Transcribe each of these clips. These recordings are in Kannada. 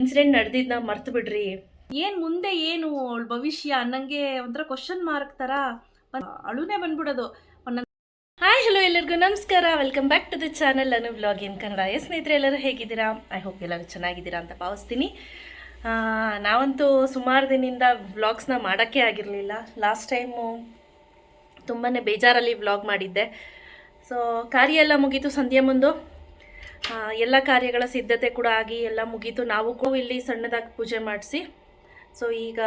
ಇನ್ಸಿಡೆಂಟ್ ನಡೆದಿದ್ದನ್ನ ಮರ್ತು ಬಿಡ್ರಿ. ಏನು ಮುಂದೆ ಏನು ಅವಳ ಭವಿಷ್ಯ ಅನ್ನಂಗೆ ಒಂಥರ ಕ್ವಶನ್ ಮಾರ್ಕ್ ಥರ ಒಂದ್ ಅಳುನೇ ಬಂದ್ಬಿಡೋದು. ಹಾಯ್ ಹಲೋ ಎಲ್ಲರಿಗೂ ನಮಸ್ಕಾರ. Welcome back to the channel Anu vlog in Kannada. Yes ಸ್ನೇಹಿತರೆ ಎಲ್ಲರೂ ಹೇಗಿದ್ದೀರಾ? ಐ ಹೋಪ್ ಎಲ್ಲರೂ ಚೆನ್ನಾಗಿದ್ದೀರಾ ಅಂತ ಭಾವಿಸ್ತೀನಿ. ನಾವಂತೂ ಸುಮಾರು ದಿನದಿಂದ ವ್ಲಾಗ್ಸ್ನ ಮಾಡೋಕ್ಕೆ ಆಗಿರಲಿಲ್ಲ. ಲಾಸ್ಟ್ ಟೈಮು ತುಂಬಾ ಬೇಜಾರಲ್ಲಿ ವ್ಲಾಗ್ ಮಾಡಿದ್ದೆ. ಸೊ ಕಾರ್ಯ ಎಲ್ಲ ಮುಗೀತು ಸಂಧ್ಯಾ ಮುಂದು. ಎಲ್ಲ ಕಾರ್ಯಗಳ ಸಿದ್ಧತೆ ಕೂಡ ಆಗಿ ಎಲ್ಲ ಮುಗೀತು. ನಾವು ಕೂಡ ಇಲ್ಲಿ ಸಣ್ಣದಾಗಿ ಪೂಜೆ ಮಾಡಿಸಿ. ಸೊ ಈಗ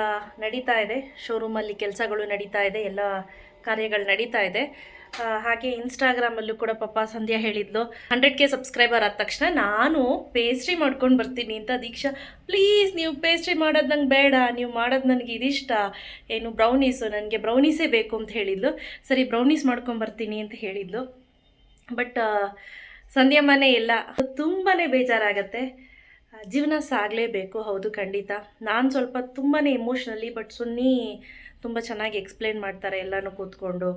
ನಡೀತಾ ಇದೆ. ಶೋರೂಮಲ್ಲಿ ಕೆಲಸಗಳು ನಡೀತಾ ಇದೆ. ಎಲ್ಲ ಕಾರ್ಯಗಳು ನಡೀತಾ ಇದೆ. ಹಾಗೆ ಇನ್ಸ್ಟಾಗ್ರಾಮಲ್ಲೂ ಕೂಡ ಪಪ್ಪ ಸಂಧ್ಯಾ ಹೇಳಿದ್ಲು. ಹಂಡ್ರೆಡ್ ಕೆ ಸಬ್ಸ್ಕ್ರೈಬರ್ ಆದ ತಕ್ಷಣ ನಾನು ಪೇಸ್ಟ್ರಿ ಮಾಡ್ಕೊಂಡು ಬರ್ತೀನಿ ಅಂತ ದೀಕ್ಷಾ ಪ್ಲೀಸ್ ನೀವು ಪೇಸ್ಟ್ರಿ ಮಾಡೋದು ನಂಗೆ ಬೇಡ. ನೀವು ಮಾಡೋದು ನನಗೆ ಇದಿಷ್ಟ. ಏನು ಬ್ರೌನೀಸು ನನಗೆ ಬ್ರೌನೀಸೇ ಬೇಕು ಅಂತ ಹೇಳಿದ್ಲು. ಸರಿ ಬ್ರೌನೀಸ್ ಮಾಡ್ಕೊಂಬರ್ತೀನಿ ಅಂತ ಹೇಳಿದ್ಲು. ಬಟ್ ಸಂಧ್ಯಾ ಮನೆ ಇಲ್ಲ ತುಂಬಾ ಬೇಜಾರಾಗತ್ತೆ. ಜೀವನ ಸಾಗಲೇಬೇಕು, ಹೌದು, ಖಂಡಿತ. ನಾನು ಸ್ವಲ್ಪ ತುಂಬಾ ಇಮೋಷ್ನಲಿ ಬಟ್ ಸುನ್ನಿ ತುಂಬ ಚೆನ್ನಾಗಿ ಎಕ್ಸ್ಪ್ಲೇನ್ ಮಾಡ್ತಾರೆ ಎಲ್ಲನೂ ಕೂತ್ಕೊಂಡು.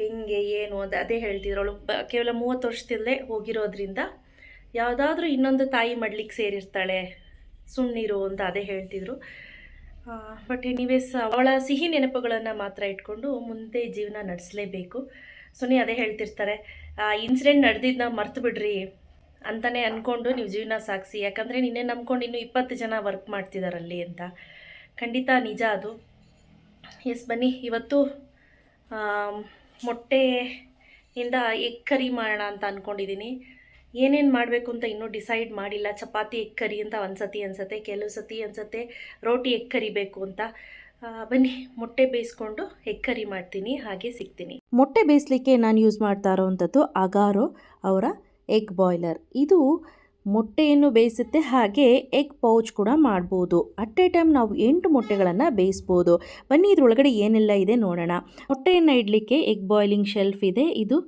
ಹೆಂಗೆ, ಏನು ಅಂತ ಅದೇ ಹೇಳ್ತಿದ್ರು ಬ, ಕೇವಲ ಮೂವತ್ತು ವರ್ಷದಲ್ಲೇ ಹೋಗಿರೋದ್ರಿಂದ ಯಾವುದಾದ್ರೂ ಇನ್ನೊಂದು ತಾಯಿ ಮಡ್ಲಿಕ್ಕೆ ಸೇರಿರ್ತಾಳೆ ಸುಮ್ಮನಿರು ಅಂತ ಅದೇ ಹೇಳ್ತಿದ್ರು. ಬಟ್ ಎನಿವೇಸ್ ಅವಳ ಸಿಹಿ ನೆನಪುಗಳನ್ನು ಮಾತ್ರ ಇಟ್ಕೊಂಡು ಮುಂದೆ ಜೀವನ ನಡೆಸಲೇಬೇಕು. ಸುನಿ ಅದೇ ಹೇಳ್ತಿರ್ತಾರೆ. ಇನ್ಸಿಡೆಂಟ್ ನಡೆದಿದ್ದನ್ನ ಮರ್ತು ಬಿಡ್ರಿ ಅಂತಲೇ ಅಂದ್ಕೊಂಡು ನೀವು ಜೀವನ ಸಾಗಿಸಿ. ಯಾಕಂದರೆ ನಿನ್ನೆ ನಂಬ್ಕೊಂಡು ಇನ್ನೂ ಇಪ್ಪತ್ತು ಜನ ವರ್ಕ್ ಮಾಡ್ತಿದ್ದಾರಲ್ಲಿ ಅಂತ. ಖಂಡಿತ ನಿಜ ಅದು. ಎಸ್ ಬನ್ನಿ. ಇವತ್ತು ಮೊಟ್ಟೆಯಿಂದ ಎಗ್ ಕರಿ ಮಾಡೋಣ ಅಂತ ಅಂದ್ಕೊಂಡಿದ್ದೀನಿ ಏನೇನು ಮಾಡಬೇಕು ಅಂತ ಇನ್ನೂ ಡಿಸೈಡ್ ಮಾಡಿಲ್ಲ. ಚಪಾತಿ ಎಗ್ ಕರಿ ಅಂತ ಒಂದು ಸತಿ ಅನ್ಸತ್ತೆ ಕೆಲವು ಸತಿ ಅನ್ಸತ್ತೆ. ರೋಟಿ ಎಗ್ ಕರಿಬೇಕು ಅಂತ. ಆ, ಬನ್ನಿ, ಮೊಟ್ಟೆ ಬೇಯಿಸ್ಕೊಂಡು ಎಗ್ ಕರಿ ಮಾಡ್ತೀನಿ, ಹಾಗೆ ಸಿಗ್ತೀನಿ. ಮೊಟ್ಟೆ ಬೇಯಿಸ್ಲಿಕ್ಕೆ ನಾನು ಯೂಸ್ ಮಾಡ್ತಾ ಇರೋವಂಥದ್ದು ಅಗಾರೋ ಅವರ ಎಗ್ ಬಾಯ್ಲರ್ ಇದು ಮೊಟ್ಟೆಯನ್ನು ಬೇಯಿಸುತ್ತೆ, ಹಾಗೆ ಎಗ್ ಪೌಚ್ ಕೂಡ ಮಾಡ್ಬೋದು. ಅಟ್ ಎ ಟೈಮ್ ನಾವು ಎಂಟು ಮೊಟ್ಟೆಗಳನ್ನು ಬೇಯಿಸ್ಬೋದು. ಬನ್ನಿ, ಇದರೊಳಗಡೆ ಏನೆಲ್ಲ ಇದೆ ನೋಡೋಣ. ಮೊಟ್ಟೆಯನ್ನು ಇಡಲಿಕ್ಕೆ ಎಗ್ ಬಾಯ್ಲಿಂಗ್ ಶೆಲ್ಫ್ ಇದೆ. ಇದು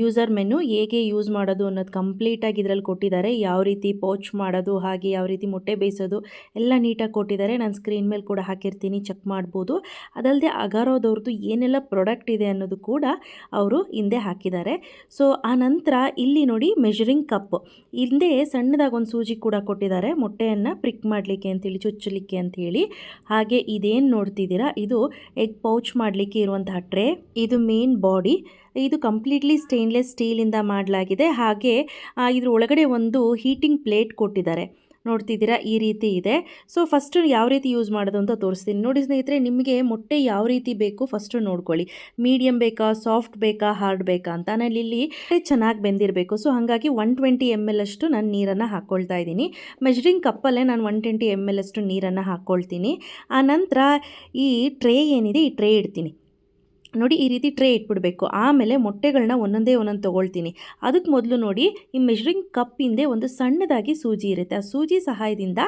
ಯೂಸರ್ ಮೆನು ಹೇಗೆ ಯೂಸ್ ಮಾಡೋದು ಅನ್ನೋದು ಕಂಪ್ಲೀಟಾಗಿ ಇದರಲ್ಲಿ ಕೊಟ್ಟಿದ್ದಾರೆ. ಯಾವ ರೀತಿ ಪೌಚ್ ಮಾಡೋದು, ಹಾಗೆ ಯಾವ ರೀತಿ ಮೊಟ್ಟೆ ಬೇಯಿಸೋದು ಎಲ್ಲ ನೀಟಾಗಿ ಕೊಟ್ಟಿದ್ದಾರೆ. ನಾನು ಸ್ಕ್ರೀನ್ ಮೇಲೆ ಕೂಡ ಹಾಕಿರ್ತೀನಿ ಚೆಕ್ ಮಾಡ್ಬೋದು. ಅದಲ್ಲದೆ ಅಗಾರೋದವ್ರದ್ದು ಏನೆಲ್ಲ ಪ್ರಾಡಕ್ಟ್ ಇದೆ ಅನ್ನೋದು ಕೂಡ ಅವರು ಹಿಂದೆ ಹಾಕಿದ್ದಾರೆ. ಸೊ ಆ ನಂತರ ಇಲ್ಲಿ ನೋಡಿ ಮೆಷರಿಂಗ್ ಕಪ್ ಹಿಂದೆ ಸಣ್ಣದಾಗಿ ಒಂದು ಸೂಜಿ ಕೂಡ ಕೊಟ್ಟಿದ್ದಾರೆ. ಮೊಟ್ಟೆಯನ್ನು ಪ್ರಿಕ್ ಮಾಡಲಿಕ್ಕೆ ಅಂತೇಳಿ, ಚುಚ್ಚಲಿಕ್ಕೆ ಅಂಥೇಳಿ ಹಾಗೆ ಇದೇನು ನೋಡ್ತಿದ್ದೀರಾ? ಇದು ಎಗ್ ಪೌಚ್ ಮಾಡಲಿಕ್ಕೆ ಇರುವಂತಹ ಟ್ರೇ ಇದು ಮೇನ್ ಬಾಡಿ ಇದು ಕಂಪ್ಲೀಟ್ಲಿ ಸ್ಟೇನ್ಲೆಸ್ ಸ್ಟೀಲಿಂದ ಮಾಡಲಾಗಿದೆ. ಹಾಗೆ ಇದ್ರ ಒಳಗಡೆ ಒಂದು ಹೀಟಿಂಗ್ ಪ್ಲೇಟ್ ಕೊಟ್ಟಿದ್ದಾರೆ. ನೋಡ್ತಿದ್ದೀರಾ, ಈ ರೀತಿ ಇದೆ. ಸೊ ಫಸ್ಟು ಯಾವ ರೀತಿ ಯೂಸ್ ಮಾಡೋದು ಅಂತ ತೋರಿಸ್ತೀನಿ. ನೋಡಿ ಸ್ನೇಹಿತರೆ, ನಿಮಗೆ ಮೊಟ್ಟೆ ಯಾವ ರೀತಿ ಬೇಕು ಫಸ್ಟು ನೋಡ್ಕೊಳ್ಳಿ. ಮೀಡಿಯಮ್ ಬೇಕಾ ಸಾಫ್ಟ್ ಬೇಕಾ ಹಾರ್ಡ್ ಬೇಕಾ ಅಂತ. ನಾನು ಇಲ್ಲಿ ಚೆನ್ನಾಗಿ ಬೆಂದಿರಬೇಕು. ಸೊ ಹಾಗಾಗಿ ಒನ್ ಟ್ವೆಂಟಿ ಎಂ ಎಲ್ ಅಷ್ಟು ನಾನು ನೀರನ್ನು ಹಾಕ್ಕೊಳ್ತಾ ಇದ್ದೀನಿ. ಮೆಜರಿಂಗ್ ಕಪ್ಪಲ್ಲೇ ನಾನು ಒನ್ ಟ್ವೆಂಟಿ ಎಂ ಎಲ್ ಅಷ್ಟು ನೀರನ್ನು ಹಾಕ್ಕೊಳ್ತೀನಿ ಆ ನಂತರ ಈ ಟ್ರೇ ಏನಿದೆ, ಈ ಟ್ರೇ ಇಡ್ತೀನಿ. ನೋಡಿ ಈ ರೀತಿ ಟ್ರೇ ಇಟ್ಬಿಡಬೇಕು. ಆಮೇಲೆ ಮೊಟ್ಟೆಗಳನ್ನ ಒಂದೊಂದೇ ಒಂದೊಂದು ತೊಗೊಳ್ತೀನಿ. ಅದಕ್ಕೆ ಮೊದಲು ನೋಡಿ ಈ ಮೆಷರಿಂಗ್ ಕಪ್ಪಿಂದೆ ಒಂದು ಸಣ್ಣದಾಗಿ ಸೂಜಿ ಇರುತ್ತೆ. ಆ ಸೂಜಿ ಸಹಾಯದಿಂದ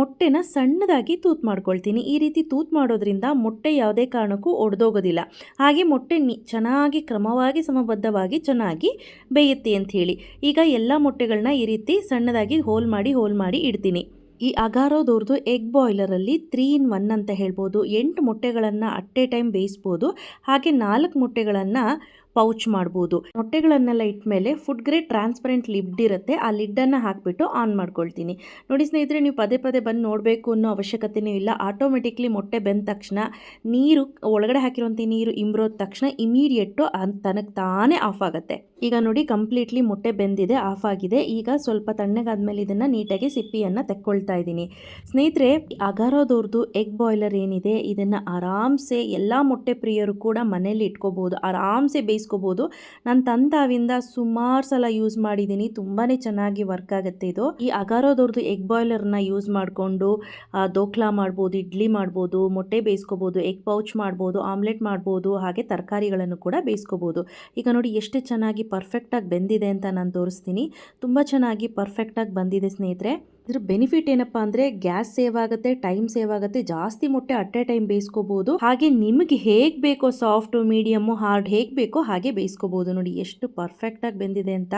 ಮೊಟ್ಟೆನ ಸಣ್ಣದಾಗಿ ತೂತ್ ಮಾಡ್ಕೊಳ್ತೀನಿ. ಈ ರೀತಿ ತೂತ್ ಮಾಡೋದ್ರಿಂದ ಮೊಟ್ಟೆ ಯಾವುದೇ ಕಾರಣಕ್ಕೂ ಒಡೆದೋಗೋದಿಲ್ಲ. ಹಾಗೆ ಮೊಟ್ಟೆ ಚೆನ್ನಾಗಿ ಕ್ರಮವಾಗಿ ಸಮಬದ್ಧವಾಗಿ ಚೆನ್ನಾಗಿ ಬೇಯುತ್ತೆ ಹೇಳಿ ಈಗ ಎಲ್ಲ ಮೊಟ್ಟೆಗಳನ್ನ ಈ ರೀತಿ ಸಣ್ಣದಾಗಿ ಹೋಲ್ ಮಾಡಿ ಹೋಲ್ ಮಾಡಿ ಇಡ್ತೀನಿ. ಈ ಅಗಾರೋದವ್ರದ್ದು ಎಗ್ ಬಾಯ್ಲರಲ್ಲಿ ತ್ರೀ ಇನ್ ಒನ್ ಅಂತ ಹೇಳ್ಬೋದು. ಎಂಟು ಮೊಟ್ಟೆಗಳನ್ನು ಅಟ್ ಎ ಟೈಮ್ ಬೇಯಿಸ್ಬೋದು. ಹಾಗೆ ನಾಲ್ಕು ಮೊಟ್ಟೆಗಳನ್ನು ಪೌಚ್ ಮಾಡ್ಬೋದು. ಮೊಟ್ಟೆಗಳನ್ನೆಲ್ಲ ಇಟ್ಮೇಲೆ ಫುಡ್ ಗ್ರೇಡ್ ಟ್ರಾನ್ಸ್ಪರೆಂಟ್ ಲಿಡ್ ಇರುತ್ತೆ. ಆ ಲಿಡ್ಡನ್ನು ಹಾಕಿಬಿಟ್ಟು ಆನ್ ಮಾಡ್ಕೊಳ್ತೀನಿ. ನೋಡಿ ಸ್ನೇಹಿತರೆ, ನೀವು ಪದೇ ಪದೇ ಬಂದು ನೋಡಬೇಕು ಅನ್ನೋ ಅವಶ್ಯಕತೆಯೂ ಇಲ್ಲ. ಆಟೋಮೆಟಿಕ್ಲಿ ಮೊಟ್ಟೆ ಬೆಂದ ತಕ್ಷಣ ನೀರು, ಒಳಗಡೆ ಹಾಕಿರುವಂಥ ನೀರು ಇಂಬ್ರೋದ ತಕ್ಷಣ ಇಮಿಡಿಯೇಟು ತನಗೆ ತಾನೇ ಆಫ್ ಆಗುತ್ತೆ. ಈಗ ನೋಡಿ ಕಂಪ್ಲೀಟ್ಲಿ ಮೊಟ್ಟೆ ಬೆಂದಿದೆ ಆಫ್ ಆಗಿದೆ. ಈಗ ಸ್ವಲ್ಪ ತಣ್ಣಗಾದ್ಮೇಲೆ ಇದನ್ನು ನೀಟಾಗಿ ಸಿಪ್ಪಿಯನ್ನು ತೆಕ್ಕೊಳ್ತಾ ಇದ್ದೀನಿ. ಸ್ನೇಹಿತರೆ ಅಗಾರೋದವ್ರದ್ದು ಎಗ್ ಬಾಯ್ಲರ್ ಏನಿದೆ, ಇದನ್ನು ಆರಾಮ್ಸೆ ಎಲ್ಲ ಮೊಟ್ಟೆ ಪ್ರಿಯರು ಕೂಡ ಮನೇಲಿ ಇಟ್ಕೋಬೋದು. ಆರಾಮ್ಸೆ ಬೇಯಿಸ್ಕೋಬೋದು. ನಾನು ತಂದಾವಿಂದ ಸುಮಾರು ಸಲ ಯೂಸ್ ಮಾಡಿದ್ದೀನಿ ತುಂಬಾ ಚೆನ್ನಾಗಿ ವರ್ಕ್ ಆಗುತ್ತೆ ಇದು. ಈ ಅಗಾರೋದವ್ರದ್ದು ಎಗ್ ಬಾಯ್ಲರ್ನ ಯೂಸ್ ಮಾಡಿಕೊಂಡು ದೋಕ್ಲಾ ಮಾಡ್ಬೋದು, ಇಡ್ಲಿ ಮಾಡ್ಬೋದು, ಮೊಟ್ಟೆ ಬೇಯಿಸ್ಕೋಬೋದು, ಎಗ್ ಪೌಚ್ ಮಾಡ್ಬೋದು, ಆಮ್ಲೆಟ್ ಮಾಡ್ಬೋದು, ಹಾಗೆ ತರಕಾರಿಗಳನ್ನು ಕೂಡ ಬೇಯಿಸ್ಕೋಬೋದು. ಈಗ ನೋಡಿ ಎಷ್ಟು ಚೆನ್ನಾಗಿ ಪರ್ಫೆಕ್ಟಾಗಿ ಬೆಂದಿದೆ ಅಂತ ನಾನು ತೋರಿಸ್ತೀನಿ. ತುಂಬ ಚೆನ್ನಾಗಿ ಪರ್ಫೆಕ್ಟಾಗಿ ಬಂದಿದೆ ಸ್ನೇಹಿತರೆ. ಇದ್ರ ಬೆನಿಫಿಟ್ ಏನಪ್ಪ ಅಂದರೆ ಗ್ಯಾಸ್ ಸೇವ್ ಆಗುತ್ತೆ ಟೈಮ್ ಸೇವ್ ಆಗುತ್ತೆ, ಜಾಸ್ತಿ ಮೊಟ್ಟೆ ಅಟ್ ಎ ಟೈಮ್ ಬೇಯಿಸ್ಕೋಬಹುದು ಹಾಗೆ ನಿಮಗೆ ಹೇಗೆ ಬೇಕೋ ಸಾಫ್ಟು ಮೀಡಿಯಮ್ಮು ಹಾರ್ಡ್ ಹೇಗೆ ಬೇಕೋ ಹಾಗೆ ಬೇಯಿಸ್ಕೋಬಹುದು ನೋಡಿ, ಎಷ್ಟು ಪರ್ಫೆಕ್ಟಾಗಿ ಬೆಂದಿದೆ ಅಂತ.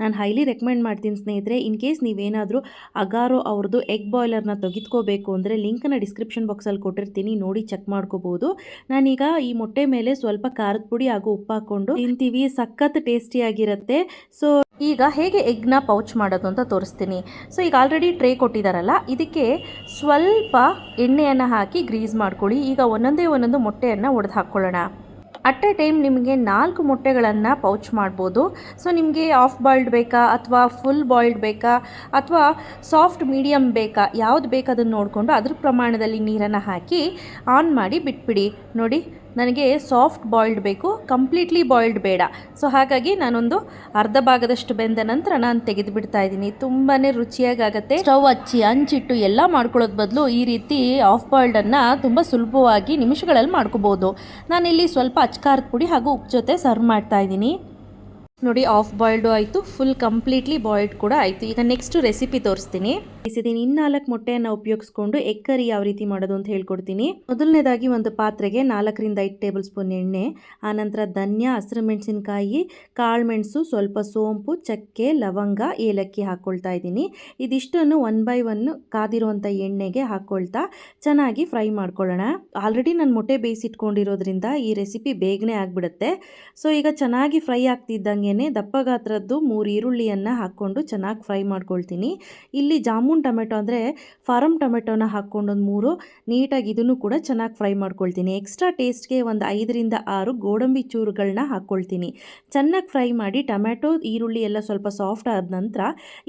ನಾನು ಹೈಲಿ ರೆಕಮೆಂಡ್ ಮಾಡ್ತೀನಿ ಸ್ನೇಹಿತರೆ ಇನ್ ಕೇಸ್ ನೀವೇನಾದರೂ ಅಗಾರೋ ಅವ್ರದ್ದು ಎಗ್ ಬಾಯ್ಲರ್ನ ತೆಗೆದುಕೋಬೇಕು ಅಂದರೆ ಲಿಂಕನ್ನು ಡಿಸ್ಕ್ರಿಪ್ಷನ್ ಬಾಕ್ಸಲ್ಲಿ ಕೊಟ್ಟಿರ್ತೀನಿ, ನೋಡಿ ಚೆಕ್ ಮಾಡ್ಕೋಬೋದು. ನಾನೀಗ ಈ ಮೊಟ್ಟೆ ಮೇಲೆ ಸ್ವಲ್ಪ ಖಾರದ ಪುಡಿ ಹಾಗೂ ಉಪ್ಪು ಹಾಕ್ಕೊಂಡು ತಿಂತೀವಿ, ಸಖತ್ ಟೇಸ್ಟಿಯಾಗಿರುತ್ತೆ ಸೊ ಈಗ ಹೇಗೆ ಎಗ್ನ ಪೌಚ್ ಮಾಡೋದು ಅಂತ ತೋರಿಸ್ತೀನಿ. ಸೊ ಈಗ ಆಲ್ರೆಡಿ ಟ್ರೇ ಕೊಟ್ಟಿದ್ದಾರಲ್ಲ ಇದಕ್ಕೆ ಸ್ವಲ್ಪ ಎಣ್ಣೆಯನ್ನು ಹಾಕಿ ಗ್ರೀಸ್ ಮಾಡ್ಕೊಳ್ಳಿ. ಈಗ ಒಂದೊಂದೇ ಒಂದೊಂದು ಮೊಟ್ಟೆಯನ್ನು ಒಡೆದು ಹಾಕ್ಕೊಳ್ಳೋಣ. ಅಟ್ ಎ ಟೈಮ್ ನಿಮಗೆ ನಾಲ್ಕು ಮೊಟ್ಟೆಗಳನ್ನು ಪೌಚ್ ಮಾಡ್ಬೋದು. ಸೊ, ನಿಮಗೆ ಆಫ್ ಬಾಯ್ಲ್ಡ್ ಬೇಕಾ ಅಥವಾ ಫುಲ್ ಬಾಯ್ಲ್ಡ್ ಬೇಕಾ ಅಥವಾ ಸಾಫ್ಟ್ ಮೀಡಿಯಮ್ ಬೇಕಾ? ಯಾವ್ದು ಬೇಕಾದನ್ನು ನೋಡಿಕೊಂಡು ಅದ್ರ ಪ್ರಮಾಣದಲ್ಲಿ ನೀರನ್ನು ಹಾಕಿ ಆನ್ ಮಾಡಿ ಬಿಟ್ಬಿಡಿ. ನೋಡಿ ನನಗೆ ಸಾಫ್ಟ್ ಬಾಯ್ಲ್ಡ್ ಬೇಕು, ಕಂಪ್ಲೀಟ್ಲಿ ಬಾಯ್ಲ್ಡ್ ಬೇಡ. ಸೊ ಹಾಗಾಗಿ ನಾನೊಂದು ಅರ್ಧ ಭಾಗದಷ್ಟು ಬೆಂದ ನಂತರ ನಾನು ತೆಗೆದುಬಿಡ್ತಾ ಇದ್ದೀನಿ. ತುಂಬಾ ರುಚಿಯಾಗತ್ತೆ ಸ್ಟವ್ ಹಚ್ಚಿ ಹಂಚಿಟ್ಟು ಎಲ್ಲ ಮಾಡ್ಕೊಳ್ಳೋದ್ ಬದಲು ಈ ರೀತಿ ಆಫ್ ಬಾಯ್ಲ್ಡನ್ನು ತುಂಬ ಸುಲಭವಾಗಿ ನಿಮಿಷಗಳಲ್ಲಿ ಮಾಡ್ಕೋಬೋದು. ನಾನಿಲ್ಲಿ ಸ್ವಲ್ಪ ಅಚ್ಕಾರದ ಪುಡಿ ಹಾಗೂ ಉಪ್ಪು ಜೊತೆ ಸರ್ವ್ ಮಾಡ್ತಾ ಇದ್ದೀನಿ. ನೋಡಿ ಆಫ್ ಬಾಯ್ಲ್ಡು ಆಯಿತು ಫುಲ್ ಕಂಪ್ಲೀಟ್ಲಿ ಬಾಯ್ಲ್ಡ್ ಕೂಡ ಆಯಿತು. ಈಗ ನೆಕ್ಸ್ಟ್ ರೆಸಿಪಿ ತೋರಿಸ್ತೀನಿ. ಬೇಯಿಸಿದ್ದೀನಿ ಇನ್ನಾಲ್ಕು ಮೊಟ್ಟೆಯನ್ನು ಉಪಯೋಗಿಸ್ಕೊಂಡು ಎಗ್ ಕರಿ ಯಾವ ರೀತಿ ಮಾಡೋದು ಅಂತ ಹೇಳ್ಕೊಡ್ತೀನಿ. ಮೊದಲನೇದಾಗಿ ಒಂದು ಪಾತ್ರೆಗೆ ನಾಲ್ಕರಿಂದ ಐದು ಟೇಬಲ್ ಸ್ಪೂನ್ ಎಣ್ಣೆ ಆನಂತರ ಧನ್ಯ, ಹಸಿರು ಮೆಣಸಿನಕಾಯಿ ಕಾಳುಮೆಣಸು ಸ್ವಲ್ಪ ಸೋಂಪು, ಚಕ್ಕೆ, ಲವಂಗ, ಏಲಕ್ಕಿ ಹಾಕ್ಕೊಳ್ತಾ ಇದ್ದೀನಿ. ಇದಿಷ್ಟನ್ನು ಒನ್ ಬೈ ಒನ್ ಕಾದಿರುವಂಥ ಎಣ್ಣೆಗೆ ಹಾಕ್ಕೊಳ್ತಾ ಚೆನ್ನಾಗಿ ಫ್ರೈ ಮಾಡ್ಕೊಳ್ಳೋಣ. ಆಲ್ರೆಡಿ ನಾನು ಮೊಟ್ಟೆ ಬೇಯಿಸಿಟ್ಕೊಂಡಿರೋದ್ರಿಂದ ಈ ರೆಸಿಪಿ ಬೇಗನೆ ಆಗಿಬಿಡುತ್ತೆ. ಸೊ ಈಗ ಚೆನ್ನಾಗಿ ಫ್ರೈ ಆಗ್ತಿದ್ದಂಗೆ ದಪ್ಪ ಗಾತ್ರದ್ದು ಮೂರು ಈರುಳ್ಳಿಯನ್ನು ಹಾಕ್ಕೊಂಡು ಚೆನ್ನಾಗಿ ಫ್ರೈ ಮಾಡ್ಕೊಳ್ತೀನಿ. ಇಲ್ಲಿ ಜಾಮೂನ್ ಟೊಮೆಟೊ ಅಂದರೆ ಫಾರಮ್ ಟೊಮೆಟೊನ ಹಾಕ್ಕೊಂಡೊಂದು ಮೂರು, ನೀಟಾಗಿ ಇದನ್ನು ಕೂಡ ಚೆನ್ನಾಗಿ ಫ್ರೈ ಮಾಡ್ಕೊಳ್ತೀನಿ. ಎಕ್ಸ್ಟ್ರಾ ಟೇಸ್ಟ್ಗೆ ಒಂದು ಐದರಿಂದ ಆರು ಗೋಡಂಬಿ ಚೂರುಗಳನ್ನ ಹಾಕ್ಕೊಳ್ತೀನಿ. ಚೆನ್ನಾಗಿ ಫ್ರೈ ಮಾಡಿ ಟೊಮೆಟೊ, ಈರುಳ್ಳಿ ಎಲ್ಲ ಸ್ವಲ್ಪ ಸಾಫ್ಟ್ ಆದ ನಂತರ